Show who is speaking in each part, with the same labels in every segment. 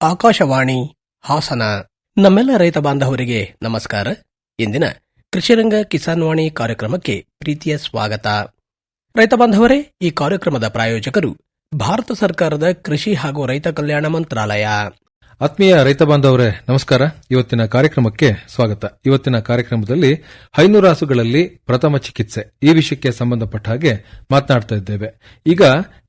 Speaker 1: ಆಕಾಶವಾಣಿ ಹಾಸನ. ನಮ್ಮೆಲ್ಲ ರೈತ ಬಾಂಧವರಿಗೆ ನಮಸ್ಕಾರ. ಇಂದಿನ ಕೃಷಿರಂಗ ಕಿಸಾನ್ ವಾಣಿ ಕಾರ್ಯಕ್ರಮಕ್ಕೆ ಪ್ರೀತಿಯ ಸ್ವಾಗತ. ರೈತ ಬಾಂಧವರೇ, ಈ ಕಾರ್ಯಕ್ರಮದ ಪ್ರಾಯೋಜಕರು ಭಾರತ ಸರ್ಕಾರದ ಕೃಷಿ ಹಾಗೂ ರೈತ ಕಲ್ಯಾಣ ಮಂತ್ರಾಲಯ.
Speaker 2: ಆತ್ಮೀಯ ರೈತ ಬಾಂಧವರೇ, ನಮಸ್ಕಾರ. ಇವತ್ತಿನ ಕಾರ್ಯಕ್ರಮಕ್ಕೆ ಸ್ವಾಗತ. ಇವತ್ತಿನ ಕಾರ್ಯಕ್ರಮದಲ್ಲಿ ಹೈನುರಾಸುಗಳಲ್ಲಿ ಪ್ರಥಮ ಚಿಕಿತ್ಸೆ. ಈ ವಿಷಯಕ್ಕೆ ಸಂಬಂಧಪಟ್ಟ ಹಾಗೆ ಮಾತನಾಡ್ತಾ ಇದ್ದೇವೆ. ಈಗ